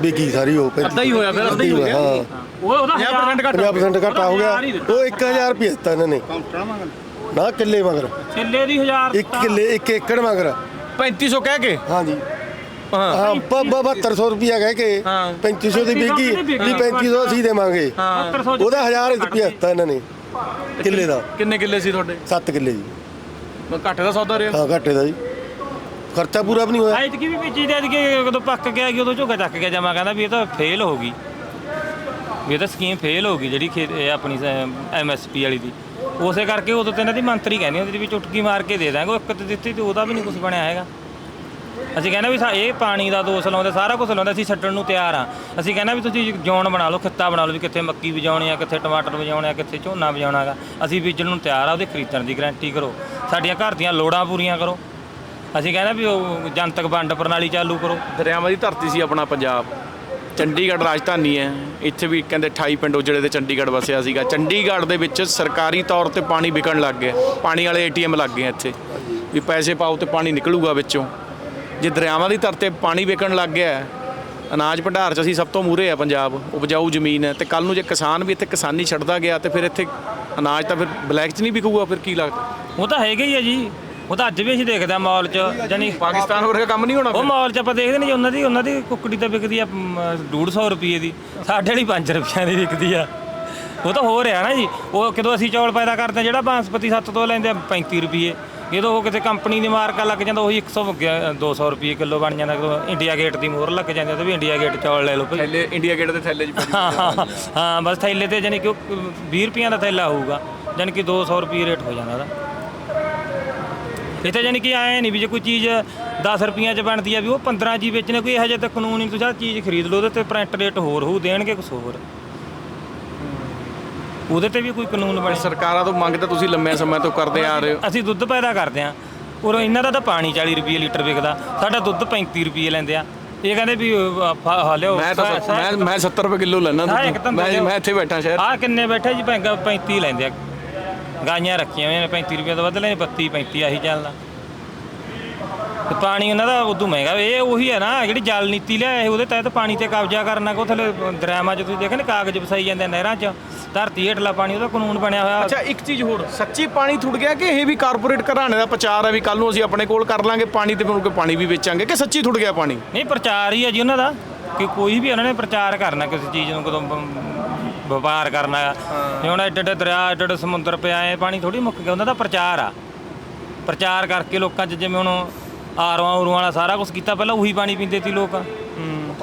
ਵਿਕੀ ਸਾਰੀ ਉਹ
ਅੱਧਾ ਹੀ ਹੋਇਆ ਫਿਰ ਅੱਧਾ ਹੀ ਹੋ ਗਿਆ
ਹਾਂ।
ਉਹ ਉਹਦਾ
50% ਘੱਟ
50% ਘਟਾ ਹੋ ਗਿਆ। ਉਹ 1000 ਰੁਪਏ ਦਿੱਤਾ ਇਹਨਾਂ ਨੇ। ਨਾ ਕਿੱਲੇ ਮਗਰ।
ਛਿੱਲੇ ਦੀ 1000
ਇੱਕ ਕਿੱਲੇ ਇੱਕ ਏਕੜ ਮਗਰ।
3500 ਕਹਿ ਕੇ?
ਹਾਂਜੀ।
ਹਾਂ।
ਹਾਂ 7200 ਰੁਪਿਆ ਕਹਿ ਕੇ
ਹਾਂ।
3500 ਦੀ ਵਿਕੀ ਵੀ 3500 ਅਸੀਂ ਦੇਵਾਂਗੇ।
ਹਾਂ।
ਉਹਦਾ 1000 ਰੁਪਿਆ ਦਿੱਤਾ ਇਹਨਾਂ ਨੇ। ਕਿੱਲੇ ਦਾ।
ਕਿੰਨੇ ਕਿੱਲੇ ਸੀ ਤੁਹਾਡੇ?
7 ਕਿੱਲੇ ਜੀ।
ਮੈਂ ਘਾਟੇ ਦਾ ਸੌਦਾ ਰਿਹਾ?
ਹਾਂ ਘਾਟੇ ਦਾ ਜੀ। ਖਰਚਾ ਪੂਰਾ ਵੀ ਨਹੀਂ ਹੋਇਆ।
ਐਤਕੀ ਵੀ ਬੀਜੀ ਦੇ ਐਤਕੀ ਜਦੋਂ ਪੱਕ ਗਿਆ ਕਿ ਉਦੋਂ ਝੋਗਾ ਚੱਕ ਗਿਆ ਜਮਾ ਕਹਿੰਦਾ ਵੀ ਇਹ ਤਾਂ ਫੇਲ ਹੋ ਗਈ। ਵੀ ਇਹ ਤਾਂ ਸਕੀਮ ਫੇਲ ਹੋ ਗਈ ਜਿਹੜੀ ਖੇਤ ਇਹ ਆਪਣੀ ਐਮਐਸਪੀ ਵਾਲੀ ਦੀ। ਉਸੇ ਕਰਕੇ ਉਦੋਂ ਤੇ ਇਹਨਾਂ ਦੀ ਮੰਤਰੀ ਕਹਿੰਦੇ ਉਹਦੇ ਵਿੱਚ ਚੁਟਕੀ ਮਾਰ ਕੇ ਦੇ ਦਾਂਗੇ ਉਹ ਇੱਕ ਤੇ ਦਿੱਤੀ ਤੇ ਉਹਦਾ ਵੀ ਨਹੀਂ ਕੁਝ ਬਣਿਆ ਹੈਗਾ। ਅਸੀਂ ਕਹਿੰਦੇ ਵੀ ਸਾ- ਇਹ ਪਾਣੀ ਦਾ ਦੋਸ਼ ਲਾਉਂਦੇ ਸਾਰਾ ਕੁਝ ਲਾਉਂਦੇ ਅਸੀਂ ਛੱਡਣ ਨੂੰ ਤਿਆਰ ਆ ਅਸੀਂ ਕਹਿੰਦੇ ਵੀ ਤੁਸੀਂ ਜ਼ੋਨ ਬਣਾ ਲਓ, ਖਿੱਤਾ ਬਣਾ ਲਓ ਵੀ ਕਿੱਥੇ ਮੱਕੀ ਬਜਾਉਣੀ ਆ, ਕਿੱਥੇ ਟਮਾਟਰ ਬਜਾਉਣੇ ਆ, ਕਿੱਥੇ ਝੋਨਾ ਬਜਾਉਣਾ ਹੈਗਾ ਅਸੀਂ ਬੀਜਣ ਨੂੰ ਤਿਆਰ ਆ, ਉਹਦੇ ਖਰੀਦਣ ਦੀ ਗਾਰੰਟੀ ਕਰੋ। ਸਾਡੀਆਂ ਘਰ ਦੀਆਂ ਲੋੜਾਂ ਪੂਰੀਆਂ ਕਰੋ। ਅਸੀਂ ਕਹਿੰਦੇ ਵੀ ਉਹ ਜਨਤਕ ਵੰਡ ਪ੍ਰਣਾਲੀ ਚਾਲੂ ਕਰੋ।
ਦਰਿਆਵਾਂ ਦੀ ਧਰਤੀ ਸੀ ਆਪਣਾ ਪੰਜਾਬ। ਚੰਡੀਗੜ੍ਹ ਰਾਜਧਾਨੀ ਹੈ। ਇੱਥੇ ਵੀ ਕਹਿੰਦੇ 28 ਪਿੰਡ ਉਜੜੇ ਤੇ ਚੰਡੀਗੜ੍ਹ ਵਸਿਆ ਸੀਗਾ। ਚੰਡੀਗੜ੍ਹ ਦੇ ਵਿੱਚ ਸਰਕਾਰੀ ਤੌਰ ਤੇ ਪਾਣੀ ਵਿਕਣ ਲੱਗ ਗਿਆ। ਪਾਣੀ ਵਾਲੇ ਏਟੀਐਮ ਲੱਗ ਗਏ ਇੱਥੇ। ਵੀ ਪੈਸੇ ਪਾਓ ਤੇ ਪਾਣੀ ਨਿਕਲੂਗਾ ਵਿੱਚੋਂ। ਜੇ ਦਰਿਆਵਾਂ ਦੀ ਧਰਤੀ ਪਾਣੀ ਵਿਕਣ ਲੱਗ ਗਿਆ ਹੈ, ਅਨਾਜ ਭੰਡਾਰ 'ਚ ਅਸੀਂ ਸਭ ਤੋਂ ਮੂਰੇ ਆ ਪੰਜਾਬ ਉਪਜਾਊ ਜ਼ਮੀਨ ਹੈ ਤੇ ਕੱਲ ਨੂੰ ਜੇ ਕਿਸਾਨ ਵੀ ਇੱਥੇ ਕਿਸਾਨੀ ਛੱਡਦਾ ਗਿਆ ਤੇ ਫਿਰ ਇੱਥੇ ਅਨਾਜ ਤਾਂ ਫਿਰ ਬਲੈਕ 'ਚ ਨਹੀਂ ਵਿਕੂਗਾ ਫਿਰ ਕੀ ਲੱਗਦਾ?
ਉਹ ਤਾਂ ਹੈਗਾ ਹੀ ਆ ਜੀ ਉਹ ਤਾਂ ਅੱਜ ਵੀ ਅਸੀਂ ਦੇਖਦੇ ਆ ਮਾਲ 'ਚ ਜਾਨੀ
ਪਾਕਿਸਤਾਨ ਵਰਗਾ ਕੰਮ ਨਹੀਂ ਹੋਣਾ
ਉਹ ਮਾਲ 'ਚ ਆਪਾਂ ਦੇਖਦੇ ਨੇ ਜੀ ਉਹਨਾਂ ਦੀ ਉਹਨਾਂ ਦੀ ਕੁੱਕੜੀ ਤਾਂ ਵਿਕਦੀ ਆ 150 ਰੁਪਏ ਦੀ ਸਾਡੇ ਵਾਲੀ 5 ਰੁਪਈਆਂ ਦੀ ਵਿਕਦੀ ਆ। ਉਹ ਤਾਂ ਹੋ ਰਿਹਾ ਨਾ ਜੀ ਉਹ ਕਿਦੋਂ ਅਸੀਂ ਚੌਲ ਪੈਦਾ ਕਰਦੇ ਜਿਹੜਾ ਬਾਂਸਪਤੀ ਸੱਤ ਤੋਂ ਲੈਂਦੇ ਆ 35 ਰੁਪਏ ਜਦੋਂ ਉਹ ਕਿਤੇ ਕੰਪਨੀ ਦੀ ਮਾਰਕਾ ਲੱਗ ਜਾਂਦਾ ਉਹੀ 100 ਗਿਆ- 200 ਰੁਪਏ ਕਿਲੋ ਬਣ ਜਾਂਦਾ ਇੰਡੀਆ ਗੇਟ ਦੀ ਮੋਹਰ ਲੱਗ ਜਾਂਦੀ ਤਾਂ ਵੀ ਇੰਡੀਆ ਗੇਟ ਚੌਲ ਲੈ ਲਓ ਭਾਈ।
ਥੈਲੇ ਇੰਡੀਆ ਗੇਟ ਦੇ ਥੈਲੇ 'ਚ ਪੈ
ਹਾਂ, ਹਾਂ, ਬਸ ਥੈਲੇ ਤੇ ਜਾਨੀ ਕਿ ਉਹ 20 ਰੁਪਈਆਂ ਦਾ ਥੈਲਾ ਹੋਊਗਾ ਜਾਨੀ ਕਿ 200 ਰੁਪਏ ਰੇਟ ਹੋ ਜਾਂਦਾ ਉਹਦਾ। ਇੱਥੇ ਜਾਨੀ ਕਿ ਐ ਨਹੀਂ ਵੀ ਜੇ ਕੋਈ ਚੀਜ਼ 10 ਰੁਪਈਆਂ 'ਚ ਬਣਦੀ ਆ ਵੀ ਉਹ 15 ਜੀ ਵੇਚਣੇ ਕੋਈ ਇਹੋ ਜਿਹਾ ਤਾਂ ਕਾਨੂੰਨ ਨਹੀਂ ਤੁਸੀਂ ਚੀਜ਼ ਖਰੀਦ ਲਓ ਉਹਦੇ ਤੇ ਪ੍ਰਿੰਟ ਰੇਟ ਹੋਰ ਹੋਊ ਦੇਣਗੇ ਕੁਛ ਹੋਰ। ਉਹਦੇ ਤੇ ਵੀ ਕੋਈ ਕਾਨੂੰਨ ਬਣੇ?
ਸਰਕਾਰਾਂ ਤੋਂ ਮੰਗ ਤਾਂ ਤੁਸੀਂ ਲੰਮੇ ਸਮੇਂ ਤੋਂ ਕਰਦੇ ਆ ਰਹੇ ਹੋ।
ਅਸੀਂ ਦੁੱਧ ਪੈਦਾ ਕਰਦੇ ਆ ਔਰ ਇਹਨਾਂ ਦਾ ਤਾਂ ਪਾਣੀ 40 ਰੁਪਏ ਲੀਟਰ ਵਿਕਦਾ। ਸਾਡਾ ਦੁੱਧ 35 ਰੁਪਏ ਲੈਂਦੇ ਆ। ਇਹ ਕਹਿੰਦੇ ਵੀ ਹਲਿਓ
ਮੈਂ ਤਾਂ ਮੈਂ ਮੈਂ 70 ਰੁਪਏ ਕਿਲੋ ਲੈਣਾ ਮੈਂ ਮੈਂ ਇੱਥੇ ਬੈਠਾ ਸ਼ਹਿਰ।
ਆ ਕਿੰਨੇ ਬੈਠੇ ਜੀ? ਪੈਂਗਾ 35 ਲੈਂਦੇ ਆ। ਗਾਈਆਂ ਰੱਖੀਆਂ ਹੋਈਆਂ ਨੇ 35 ਰੁਪਏ ਤੋਂ ਵੱਧ ਲੈਣੇ 32 35 ਆਹੀ ਚੱਲਦਾ। ਤੇ ਪਾਣੀ ਉਹਨਾਂ ਦਾ ਉਦੋਂ ਮਹਿੰਗਾ ਇਹ ਉਹੀ ਹੈ ਨਾ ਜਿਹੜੀ ਜਲ ਨੀਤੀ ਲਿਆਏ ਉਹਦੇ ਤਹਿਤ ਪਾਣੀ ਤੇ ਕਬਜ਼ਾ ਕਰਨਾ ਕੋ ਥਲੇ ਦਰਿਆਵਾਂ 'ਚ ਤੁਸੀਂ ਦੇਖੇ ਨੇ ਕਾਗਜ਼ ਵਸਾਈ ਜਾਂਦੇ ਆ ਨਹਿਰਾਂ 'ਚ ਧਰਤੀ ਹੇਠਲਾ ਪਾਣੀ ਉਹਦਾ ਕਾਨੂੰਨ ਬਣਿਆ ਹੋਇਆ।
ਅੱਛਾ ਇੱਕ ਚੀਜ਼ ਹੋਰ ਸੱਚੀ ਪਾਣੀ ਥੁੜ ਗਿਆ ਕਿ ਇਹ ਵੀ ਕਾਰਪੋਰੇਟ ਘਰਾਣੇ ਦਾ ਪ੍ਰਚਾਰ ਹੈ ਵੀ ਕੱਲ ਨੂੰ ਅਸੀਂ ਆਪਣੇ ਕੋਲ ਕਰ ਲਾਂਗੇ ਪਾਣੀ ਤੇ ਮੁੜ ਕੇ ਪਾਣੀ ਵੀ ਵੇਚਾਂਗੇ ਕਿ ਸੱਚੀ ਥੁੜ ਗਿਆ ਪਾਣੀ?
ਨਹੀਂ ਪ੍ਰਚਾਰ ਹੀ ਹੈ ਜੀ ਉਹਨਾਂ ਦਾ ਕਿ ਕੋਈ ਵੀ ਉਹਨਾਂ ਨੇ ਪ੍ਰਚਾਰ ਕਰਨਾ ਕਿਸੇ ਚੀਜ਼ ਨੂੰ ਕਦੋਂ ਵਪਾਰ ਕਰਨਾ ਜੇ ਹੁਣ ਐਡੇ ਐਡੇ ਦਰਿਆ ਐਡੇ ਐਡੇ ਸਮੁੰਦਰ ਪਿਆ ਹੈ ਪਾਣੀ ਥੋੜੀ ਮੁੱਕ ਗਿਆ ਉਹਨਾਂ ਦਾ ਪ੍ਰਚਾਰ ਆ। ਪ੍ਰਚਾਰ ਕਰਕੇ ਲੋਕਾਂ 'ਚ ਜਿਵੇਂ ਹੁਣ ਆਰਵਾਂ ਉਰਵਾਂ ਵਾਲਾ ਸਾਰਾ ਕੁਝ ਕੀਤਾ ਪਹਿਲਾਂ ਉਹੀ ਪਾਣੀ ਪੀਂਦੇ ਸੀ ਲੋਕ।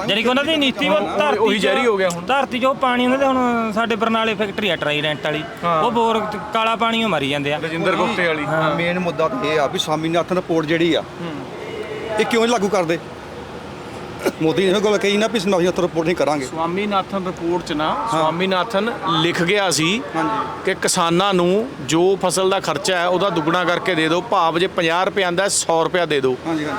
ਜਾਨੀ ਕਿ ਉਹਨਾਂ ਦੀ ਨੀਤੀ ਉਹ ਧਰਤੀ
ਉਹੀ ਜ਼ਹਿਰੀ ਹੋ ਗਿਆ ਹੁਣ।
ਧਰਤੀ 'ਚ ਉਹ ਪਾਣੀ ਉਹਨਾਂ ਦੇ ਹੁਣ ਸਾਡੇ ਬਰਨਾਲੇ ਫੈਕਟਰੀ ਆ ਟਰਾਈਡੈਂਟ ਵਾਲੀ। ਉਹ ਬੋਰ ਕਾਲਾ ਪਾਣੀ ਉਹ ਮਰੀ ਜਾਂਦੇ ਆ।
ਰਜਿੰਦਰ ਗੁਪਤੇ ਵਾਲੀ।
ਮੇਨ ਮੁੱਦਾ ਤਾਂ ਇਹ ਆ ਵੀ ਸਵਾਮੀਨਾਥਨ ਰਿਪੋਰਟ ਜਿਹੜੀ ਆ ਇਹ ਕਿਉਂ ਨਹੀਂ ਲਾਗੂ ਕਰਦੇ? ਮੋਦੀ ਨੇ ਇਹ ਗੱਲ ਕਹੀ ਨਾ ਵੀ ਸਵਾਮੀਨਾਥਨ ਰਿਪੋਰਟ ਨਹੀਂ ਕਰਾਂਗੇ।
ਸਵਾਮੀਨਾਥਨ ਰਿਪੋਰਟ 'ਚ ਨਾ ਸਵਾਮੀਨਾਥਨ ਲਿਖ ਗਿਆ ਸੀ ਕਿ ਕਿਸਾਨਾਂ ਨੂੰ ਜੋ ਫਸਲ ਦਾ ਖਰਚਾ ਹੈ ਉਹਦਾ ਦੁੱਗਣਾ ਕਰਕੇ ਦੇ ਦਿਓ। ਭਾਵ ਜੇ 50 ਰੁਪਏ ਆਂਦਾ 100 ਰੁਪਏ ਦੇ ਦਿਓ।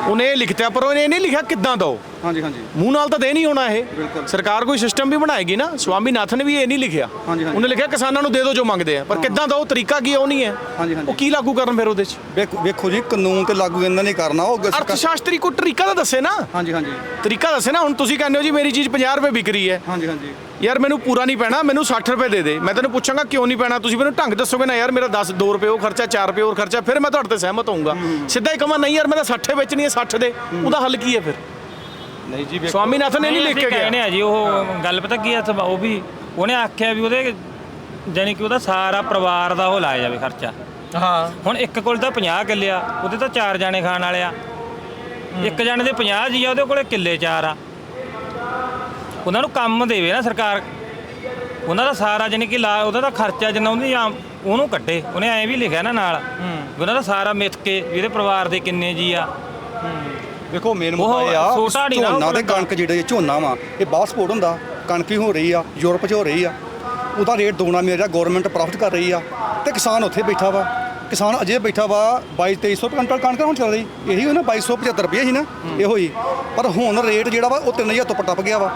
ਉਹਨੇ ਇਹ ਲਿਖਿਆ ਪਰ ਉਹਨੇ ਇਹ ਨਹੀਂ ਲਿਖਿਆ ਕਿੱਦਾਂ ਦੋ
ਹਾਂਜੀ ਹਾਂਜੀ।
ਮੂੰਹ ਨਾਲ ਤਾਂ ਦੇ ਨਹੀਂ ਹੋਣਾ ਇਹ।
ਬਿਲਕੁਲ।
ਸਰਕਾਰ ਕੋਈ ਸਿਸਟਮ ਵੀ ਬਣਾਏਗੀ ਨਾ ਸਵਾਮੀਨਾਥਨ ਵੀ ਇਹ ਨਹੀਂ ਲਿਖਿਆ। ਉਹਨੇ ਲਿਖਿਆ ਕਿਸਾਨਾਂ ਨੂੰ ਦੇ ਦਿਓ ਜੋ ਮੰਗਦੇ ਆ। ਪਰ ਕਿੱਦਾਂ ਦੋ ਤਰੀਕਾ ਕੀ ਉਹ ਨਹੀਂ ਹੈ। ਉਹ ਕੀ ਲਾਗੂ ਕਰਨ ਫਿਰ ਉਹਦੇ 'ਚ?
ਵੇਖੋ ਜੀ ਕਾਨੂੰਨ ਤੇ ਲਾਗੂ ਇਹਨਾਂ ਨੇ ਕਰਨਾ ਉਹ
ਅਰਥ ਸ਼ਾਸਤਰੀ ਕੋਈ ਤਰੀਕਾ ਤਾਂ ਦੱਸੇ ਨਾ।
ਹਾਂਜੀ ਹਾਂਜੀ।
ਤਰੀਕਾ ਤਰੀਕਾ ਦੱਸੇ ਨਾ ਹੁਣ ਤੁਸੀਂ ਕਹਿੰਦੇ ਹੋ ਜੀ ਮੇਰੀ ਚੀਜ਼ 50 ਰੁਪਏ ਵਿਕ ਰਹੀ ਹੈ।
ਹਾਂਜੀ ਹਾਂਜੀ।
ਯਾਰ ਮੈਨੂੰ ਪੂਰਾ ਨਹੀਂ ਪੈਣਾ ਮੈਨੂੰ 60 ਰੁਪਏ ਦੇ ਦੇ। ਮੈਂ ਤੈਨੂੰ ਪੁੱਛਾਂਗਾ ਕਿਉਂ ਨਹੀਂ ਪੈਣਾ ਤੁਸੀਂ ਮੈਨੂੰ ਢੰਗ ਦੱਸੋਗੇ ਨਾ ਯਾਰ ਮੇਰਾ 10 2 ਰੁਪਏ ਉਹ ਖਰਚਾ 4 ਰੁਪਏ ਹੋਰ ਖਰਚਾ ਫਿਰ ਮੈਂ ਤੁਹਾਡੇ ਤੇ ਸਹਿਮਤ ਹੋਊਂਗਾ। ਸਿੱਧਾ ਹੀ ਕਹਾਂ ਨਹੀਂ ਯਾਰ ਮੈਂ ਤਾਂ 60 ਵੇਚਣੀ ਹੈ 60 ਦੇ। ਉਹਦਾ ਹੱਲ ਕੀ ਹੈ ਫਿਰ?
ਨਹੀਂ ਜੀ ਵੇਖੋ।
ਸਵਾਮੀਨਾਥਨ ਨੇ ਨਹੀਂ ਲਿਖ ਕੇ
ਕਹਿੰਦੇ
ਗਿਆ
ਆ ਜੀ ਉਹ ਗੱਲ ਪਤਾ ਕੀ ਆ ਸਭ- ਉਹ ਵੀ ਉਹਨੇ ਆਖਿਆ ਵੀ ਉਹਦੇ ਜਾਨੀ ਕਿ ਉਹਦਾ ਸਾਰਾ ਪਰਿਵਾਰ ਦਾ ਉਹ ਲਾਇਆ ਜਾਵੇ ਖਰਚਾ।
ਹਾਂ।
ਹੁਣ ਇੱਕ ਕੋਲ ਤਾਂ 50 ਕਿੱਲੇ ਆ ਉਹਦੇ ਤਾਂ ਚਾਰ ਜਾਣੇ ਖਾਣ ਵਾਲੇ ਆ। ਇੱਕ ਜਾਣੇ ਦੇ 50 ਜੀ ਆ ਉਹਦੇ ਕੋਲੇ ਕਿੱਲੇ ਚਾਰ ਆ। ਉਹਨਾਂ ਨੂੰ ਕੰਮ ਦੇਵੇ ਨਾ ਸਰਕਾਰ। ਉਹਨਾਂ ਦਾ ਸਾਰਾ ਜਾਨੀ ਕਿ ਲਾ ਉਹਦਾ ਤਾਂ ਖਰਚਾ ਜਿੰਨਾ ਉਹਦੀ ਆਮ ਉਹਨੂੰ ਕੱਢੇ। ਉਹਨੇ ਐਂ ਵੀ ਲਿਖਿਆ ਨਾ ਨਾਲ ਵੀ ਉਹਨਾਂ ਦਾ ਸਾਰਾ ਮਿਥ ਕੇ ਵੀ ਇਹਦੇ ਪਰਿਵਾਰ ਦੇ ਕਿੰਨੇ ਜੀ ਆ।
ਵੇਖੋ ਮੇਨ ਮੁੱਦਾ ਇਹ ਆ
ਛੋਟਾ ਨਹੀਂ ਨਾ, ਉਹ
ਝੋਨਾ ਤੇ। ਕਣਕ ਜਿਹੜੇ ਝੋਨਾ ਵਾ ਇਹ ਬਾਹਰ ਸਪੋਰਟ ਹੁੰਦਾ। ਕਣਕ ਵੀ ਹੋ ਰਹੀ ਆ ਯੂਰਪ 'ਚ ਹੋ ਰਹੀ ਆ। ਉਹਦਾ ਰੇਟ ਦੁਗਣਾ ਮਿਲ ਰਿਹਾ ਗਵਰਨਮੈਂਟ ਪ੍ਰੋਫਿਟ ਕਰ ਰਹੀ ਆ। ਤੇ ਕਿਸਾਨ ਉੱਥੇ ਬੈਠਾ ਵਾ। ਕਿਸਾਨ ਅਜੇ ਬੈਠਾ ਵਾ 22 2300 ਰੁਪਏ ਕੁਇੰਟਲ ਕਣਕ ਹੁਣ ਚੱਲ ਰਹੀ ਇਹੀ ਨਾ 2275 ਰੁਪਏ ਸੀ ਨਾ ਇਹੋ ਹੀ। ਪਰ ਹੁਣ ਰੇਟ ਜਿਹੜਾ ਵਾ ਉਹ 3000 ਤੋਂ ਟੱਪ ਗਿਆ ਵਾ।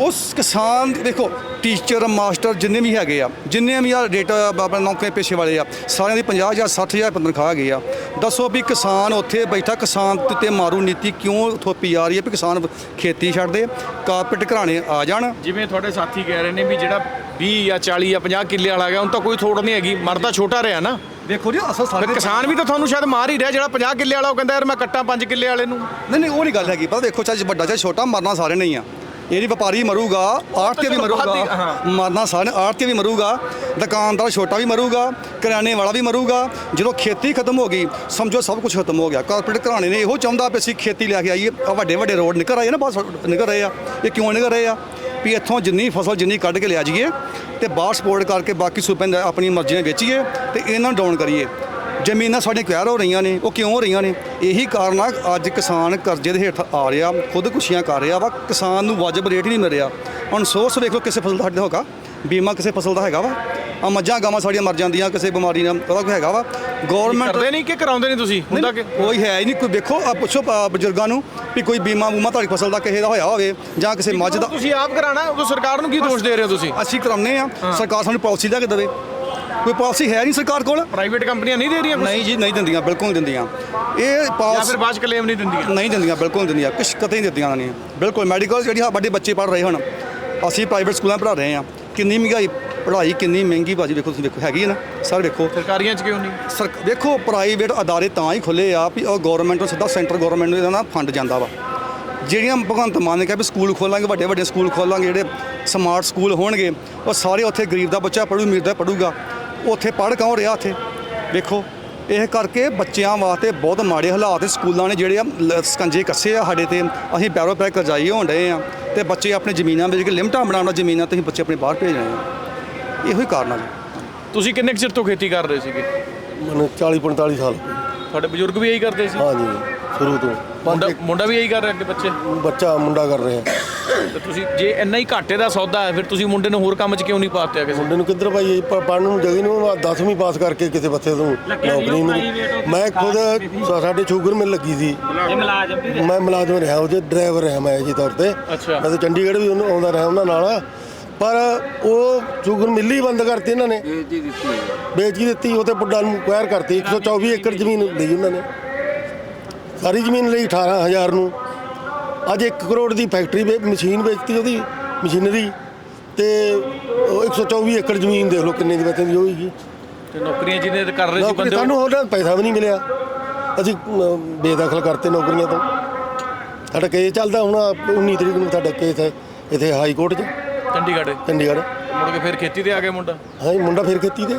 ਉਸ ਕਿਸਾਨ ਦੇਖੋ ਟੀਚਰ ਮਾਸਟਰ ਜਿੰਨੇ ਵੀ ਹੈਗੇ ਆ ਜਿੰਨੇ ਵੀ ਆ ਰੇਟ ਆਪਣੇ ਨੌਕਰੀ ਪੇਸ਼ੇ ਵਾਲੇ ਆ ਸਾਰਿਆਂ ਦੀ 50000 60000 ਤਨਖਾਹ ਹੈਗੀ ਆ। ਦੱਸੋ ਵੀ ਕਿਸਾਨ ਉੱਥੇ ਬੈਠਾ ਕਿਸਾਨ ਤੇ- ਮਾਰੂ ਨੀਤੀ ਕਿਉਂ ਥੋਪੀ ਆ ਰਹੀ ਹੈ ਵੀ ਕਿਸਾਨ ਖੇਤੀ ਛੱਡ ਦੇ ਕਾਰਪੇਟ ਘਰਾਣੇ ਆ ਜਾਣ?
ਜਿਵੇਂ ਤੁਹਾਡੇ ਸਾਥੀ ਕਹਿ ਰਹੇ ਨੇ ਵੀ ਜਿਹੜਾ 20 ਜਾਂ 40 ਜਾਂ 50 ਕਿੱਲੇ ਵਾਲਾ ਗਿਆ ਹੁਣ ਤਾਂ ਕੋਈ ਥੋੜ ਨਹੀਂ ਹੈਗੀ ਮਰਦਾ ਛੋਟਾ ਰਿਹਾ ਨਾ।
ਦੇਖੋ ਜੀ ਅਸਲ ਸਾਰੇ
ਕਿਸਾਨ ਵੀ ਤਾਂ ਤੁਹਾਨੂੰ ਸ਼ਾਇਦ ਮਾਰ ਹੀ ਰਿਹਾ ਜਿਹੜਾ 50 ਕਿੱਲੇ ਵਾਲਾ ਉਹ ਕਹਿੰਦਾ ਯਾਰ ਮੈਂ ਕੱਟਾਂ 5 ਕਿੱਲੇ ਵਾਲੇ ਨੂੰ।
ਨਹੀਂ ਨਹੀਂ ਉਹ ਨਹੀਂ ਗੱਲ ਹੈਗੀ ਪਰ ਦੇਖੋ ਚਾਹੇ ਵੱਡਾ ਚਾਹੇ ਛੋਟਾ ਮਰਨਾ ਸਾਰੇ ਨਹੀਂ ਆ। ਇਹਦੀ ਵਪਾਰੀ ਮਰੂਗਾ ਆੜਤੀ ਵੀ ਮਰੂਗਾ। ਮਰਨਾ ਸਾਰੇ ਆੜਤੀ ਵੀ ਮਰੂਗਾ ਦੁਕਾਨਦਾਰ ਛੋਟਾ ਵੀ ਮਰੂਗਾ ਕਰਿਆਨੇ ਵਾਲਾ ਵੀ ਮਰੂਗਾ। ਜਦੋਂ ਖੇਤੀ ਖਤਮ ਹੋ ਗਈ ਸਮਝੋ ਸਭ ਕੁਝ ਖਤਮ ਹੋ ਗਿਆ। ਕਾਰਪੋਰੇਟ ਘਰਾਣੇ ਨੇ ਇਹੋ ਚਾਹੁੰਦਾ ਵੀ ਅਸੀਂ ਖੇਤੀ ਲੈ ਕੇ ਆਈਏ। ਆ ਵੱਡੇ ਵੱਡੇ ਰੋਡ ਨਿਕਲ ਆਏ ਨਾ ਬਸ ਨਿਕਲ ਰਹੇ ਆ। ਇਹ ਕਿਉਂ ਨਿਕਲ ਰਹੇ ਆ? ਵੀ ਇੱਥੋਂ ਜਿੰਨੀ ਫਸਲ ਜਿੰਨੀ ਕੱਢ ਕੇ ਲਿਆ ਜਾਈਏ ਤੇ ਬਾਹਰ ਸਪੋਰਟ ਕਰਕੇ ਬਾਕੀ ਸੂਬਿਆਂ ਆਪਣੀ ਮਰਜ਼ੀ ਨਾਲ ਵੇਚੀਏ ਤੇ ਇਹਨਾਂ ਨੂੰ ਡਾਊਨ ਕਰੀਏ। ਜ਼ਮੀਨਾਂ ਸਾਡੀਆਂ ਕੁਆਰ ਹੋ ਰਹੀਆਂ ਨੇ ਉਹ ਕਿਉਂ ਹੋ ਰਹੀਆਂ ਨੇ? ਇਹੀ ਕਾਰਨ ਆ ਅੱਜ ਕਿਸਾਨ ਕਰਜ਼ੇ ਦੇ ਹੇਠ ਆ ਰਿਹਾ ਖੁਦਕੁਸ਼ੀਆਂ ਕਰ ਰਿਹਾ ਵਾ ਕਿਸਾਨ ਨੂੰ ਵਾਜਬ ਰੇਟ ਹੀ ਨਹੀਂ ਮਿਲ ਰਿਹਾ। ਹੁਣ ਸੋਰਸ ਵੇਖੋ ਕਿਸੇ ਫਸਲ ਦਾ ਸਾਡੇ ਹੋਗਾ ਬੀਮਾ ਕਿਸੇ ਫਸਲ ਦਾ ਹੈਗਾ ਵਾ। ਆ ਮੱਝਾਂ ਗਾਵਾਂ ਸਾਡੀਆਂ ਮਰ ਜਾਂਦੀਆਂ ਕਿਸੇ ਬਿਮਾਰੀ ਨਾਲ ਉਹਦਾ ਕੋਈ ਹੈਗਾ ਵਾ। ਗਵਰਨਮੈਂਟ
ਕਰਦੇ ਨਹੀਂ ਕਿ ਕਰਾਉਂਦੇ ਨਹੀਂ ਤੁਸੀਂ? ਹੁੰਦਾ ਕਿ
ਕੋਈ ਹੈ ਹੀ ਨਹੀਂ ਕੋਈ ਵੇਖੋ ਆ ਪੁੱਛੋ ਬਜ਼ੁਰਗਾਂ ਨੂੰ ਵੀ ਕੋਈ ਬੀਮਾ ਬੂਮਾ ਤੁਹਾਡੀ ਫਸਲ ਦਾ ਕਿਸੇ ਦਾ ਹੋਇਆ ਹੋਵੇ ਜਾਂ ਕਿਸੇ ਮੱਝ ਦਾ
ਤੁਸੀਂ ਆਪ ਕਰਾਣਾ ਉਦੋਂ ਸਰਕਾਰ ਨੂੰ ਕੀ ਦੋਸ਼ ਦੇ ਰਹੇ ਹੋ ਤੁਸੀਂ?
ਅਸੀਂ ਕਰਾਉਂਦੇ ਆ ਸਰਕਾਰ ਸਾਨੂੰ ਪਾਲਿਸੀ ਲੈ ਕੇ ਦੇਵੇ। ਕੋਈ ਪਾਲਿਸੀ ਹੈ ਨਹੀਂ ਸਰਕਾਰ ਕੋਲ?
ਪ੍ਰਾਈਵੇਟ ਕੰਪਨੀਆਂ ਨਹੀਂ ਦੇ ਰਹੀਆਂ ਕੁਛ?
ਨਹੀਂ ਜੀ ਨਹੀਂ ਦਿੰਦੀਆਂ ਬਿਲਕੁਲ ਨਹੀਂ ਦਿੰਦੀਆਂ। ਇਹ
ਜਾਂ
ਪਾਲਿਸੀ
ਫਿਰ ਬਾਅਦ ਕਲੇਮ ਨਹੀਂ ਦਿੰਦੀਆਂ?
ਨਹੀਂ ਦਿੰਦੀਆਂ ਬਿਲਕੁਲ ਨਹੀਂ ਦਿੰਦੀਆਂ। ਕੁਛ ਕਦੇ ਨਹੀਂ ਦਿੰਦੀਆਂ ਨਹੀਂ ਬਿਲਕੁਲ ਮੈਡੀਕਲ ਜਿਹੜੀ ਸਾਡੇ ਬੱਚੇ ਪੜ੍ਹ ਰਹੇ ਹੁਣ ਅਸੀਂ ਪ੍ਰਾਈਵੇਟ ਸਕੂਲਾਂ ਪੜ੍ਹਾ ਰਹੇ ਹਾਂ। ਕਿੰਨੀ ਮਹਿੰਗਾਈ ਪੜ੍ਹਾਈ ਕਿੰਨੀ ਮਹਿੰਗੀ ਬਾਜੀ ਵੇਖੋ ਤੁਸੀਂ ਵੇਖੋ ਹੈਗੀ ਹੈ ਨਾ? ਸਰ ਵੇਖੋ।
ਸਰਕਾਰੀਆਂ ਚ ਕਿਉਂ ਨਹੀਂ?
ਸਰ ਵੇਖੋ ਪ੍ਰਾਈਵੇਟ ਅਦਾਰੇ ਤਾਂ ਹੀ ਖੁੱਲੇ ਆ ਵੀ ਉਹ ਗਵਰਨਮੈਂਟ ਨੂੰ ਸਿੱਧਾ ਸੈਂਟਰ ਗਵਰਨਮੈਂਟ ਨੂੰ ਇਹਦਾ ਨਾ ਫੰਡ ਜਾਂਦਾ ਵਾ। ਜਿਹੜੀਆਂ ਭਗਵੰਤ ਮਾਨ ਨੇ ਕਿਹਾ ਵੀ ਸਕੂਲ ਖੋਲਾਂਗੇ ਵੱਡੇ ਵੱਡੇ ਸਕੂਲ ਖੋਲਾਂਗੇ ਜਿਹੜੇ ਸਮਾਰਟ ਸਕੂਲ ਹੋਣਗੇ ਉਹ ਸਾਰੇ ਉੱਥੇ ਗਰੀਬ ਦਾ ਬੱਚਾ ਪੜੂ ਅਮੀਰ ਦਾ ਪੜੂਗਾ ਉੱਥੇ ਪੜ੍ਹ ਕੌਣ ਰਿਹਾ ਉੱਥੇ ਵੇਖੋ ਇਹ ਕਰਕੇ ਬੱਚਿਆਂ ਵਾਸਤੇ ਬਹੁਤ ਮਾੜੇ ਹਾਲਾਤ ਨੇ। ਸਕੂਲਾਂ ਨੇ ਜਿਹੜੇ ਆ ਲ- ਸਕੰਜੇ ਕੱਸੇ ਆ ਸਾਡੇ ਤੇ। ਅਸੀਂ ਪੈਰੋ ਪੈ ਕਰਜ਼ਾਈ ਹੋਣ ਡਏ ਆ ਤੇ ਬੱਚੇ ਆਪਣੇ ਜ਼ਮੀਨਾਂ ਵਿੱਚ ਲਿਮਟਾਂ ਬਣਾਉਣਾ ਜ਼ਮੀਨਾਂ ਤੇ ਅਸੀਂ ਬੱਚੇ ਆਪਣੇ ਬਾਹਰ ਭੇਜ ਰਹੇ ਆ। ਇਹੋ ਹੀ ਕਾਰਨ ਆ ਜੀ।
ਤੁਸੀਂ ਕਿੰਨੇ ਕੁ ਚਿਰ ਤੋਂ ਖੇਤੀ ਕਰ ਰਹੇ ਸੀਗੇ?
ਮੈਨੂੰ 40 45 ਸਾਲ
ਤੁਹਾਡੇ ਬਜ਼ੁਰਗ ਵੀ ਇਹੀ ਕਰਦੇ ਸੀ?
ਹਾਂ ਜੀ ਸ਼ੁਰੂ ਤੋਂ।
ਮੁੰਡਾ ਮੁੰਡਾ ਵੀ ਇਹੀ ਕਰ ਰਿਹਾ ਅੱਗੇ ਬੱਚੇ
ਬੱਚਾ ਮੁੰਡਾ ਕਰ ਰਿਹਾ।
ਤੇ ਤੁਸੀਂ ਜੇ ਇੰਨਾ ਹੀ ਘਾਟੇ ਦਾ ਸੌਦਾ ਹੈ ਫਿਰ ਤੁਸੀਂ ਮੁੰਡੇ ਨੂੰ ਹੋਰ ਕੰਮ 'ਚ ਕਿਉਂ ਨਹੀਂ ਪਾਤਿਆ ਕਿਸੇ
ਮੁੰਡੇ ਨੂੰ ਕਿੱਧਰ ਭਾਈ ਪੜਨ ਨੂੰ ਜਗ੍ਹਾ ਨਹੀਂ ਉਹ 10ਵੀਂ ਪਾਸ ਕਰਕੇ ਕਿਸੇ ਬੱਚੇ ਤੋਂ ਨੌਕਰੀ ਨਹੀਂ ਮੈਂ ਖੁਦ ਸਾ- ਸਾਡੇ ਸ਼ੂਗਰ ਮਿਲ ਲੱਗੀ ਸੀ।
ਇਹ ਮੁਲਾਜ਼ਮ ਵੀ
ਮੈਂ ਮੁਲਾਜ਼ਮ ਰਿਹਾ ਉਹਦੇ ਡਰਾਈਵਰ ਰਿਹਾ ਮੈਂ ਜੀ ਤੌਰ ਤੇ।
ਅੱਛਾ।
ਮੈਂ ਤਾਂ ਚੰਡੀਗੜ੍ਹ ਵੀ ਉਹਨੂੰ ਆਉਂਦਾ ਰਿਹਾ ਉਹਨਾਂ ਨਾਲ। ਪਰ ਉਹ ਸ਼ੂਗਰ ਮਿੱਲ ਹੀ ਬੰਦ ਕਰਤੀ ਇਹਨਾਂ ਨੇ। ਵੇਚ ਹੀ ਦਿੱਤੀ ਉਹ ਤੇ ਪੁੱਡਾ ਨੂੰ ਕੁਆਰ ਕਰਤੀ। 124 ਏਕੜ ਜ਼ਮੀਨ ਲਈ ਉਹਨਾਂ ਨੇ। ਸਾਰੀ ਜ਼ਮੀਨ ਲਈ 18000 ਨੂੰ। ਅੱਜ 1 ਕਰੋੜ ਦੀ ਫੈਕਟਰੀ ਵੇ ਮਸ਼ੀਨ ਵੇਚਤੀ ਉਹਦੀ ਮਸ਼ੀਨਰੀ। ਤੇ ਉਹ 124 ਏਕੜ ਜ਼ਮੀਨ ਦੇਖ ਲਓ ਕਿੰਨੇ ਦੀ ਵੇਚਣ ਦੀ ਹੋਏਗੀ।
ਤੇ ਨੌਕਰੀਆਂ ਜਿਹਨੇ ਕਰ ਰਹੇ ਸੀ ਬੰਦੇ
ਸਾਨੂੰ ਹੋਰ ਪੈਸਾ ਵੀ ਨਹੀਂ ਮਿਲਿਆ। ਅਸੀਂ ਬੇਦਖਲ ਕਰਤੇ ਨੌਕਰੀਆਂ ਤੋਂ। ਸਾਡਾ ਕੇਸ ਚੱਲਦਾ ਹੁਣ 19 ਤਰੀਕ ਨੂੰ ਸਾਡਾ ਕੇਸ ਹੈ ਇੱਥੇ ਹਾਈ ਕੋਰਟ 'ਚ।
ਚੰਡੀਗੜ੍ਹ।
ਚੰਡੀਗੜ੍ਹ।
ਮੁੜ ਕੇ ਫਿਰ ਖੇਤੀ ਤੇ ਆ ਗਿਆ ਮੁੰਡਾ?
ਹਾਂ ਮੁੰਡਾ ਫਿਰ ਖੇਤੀ ਤੇ।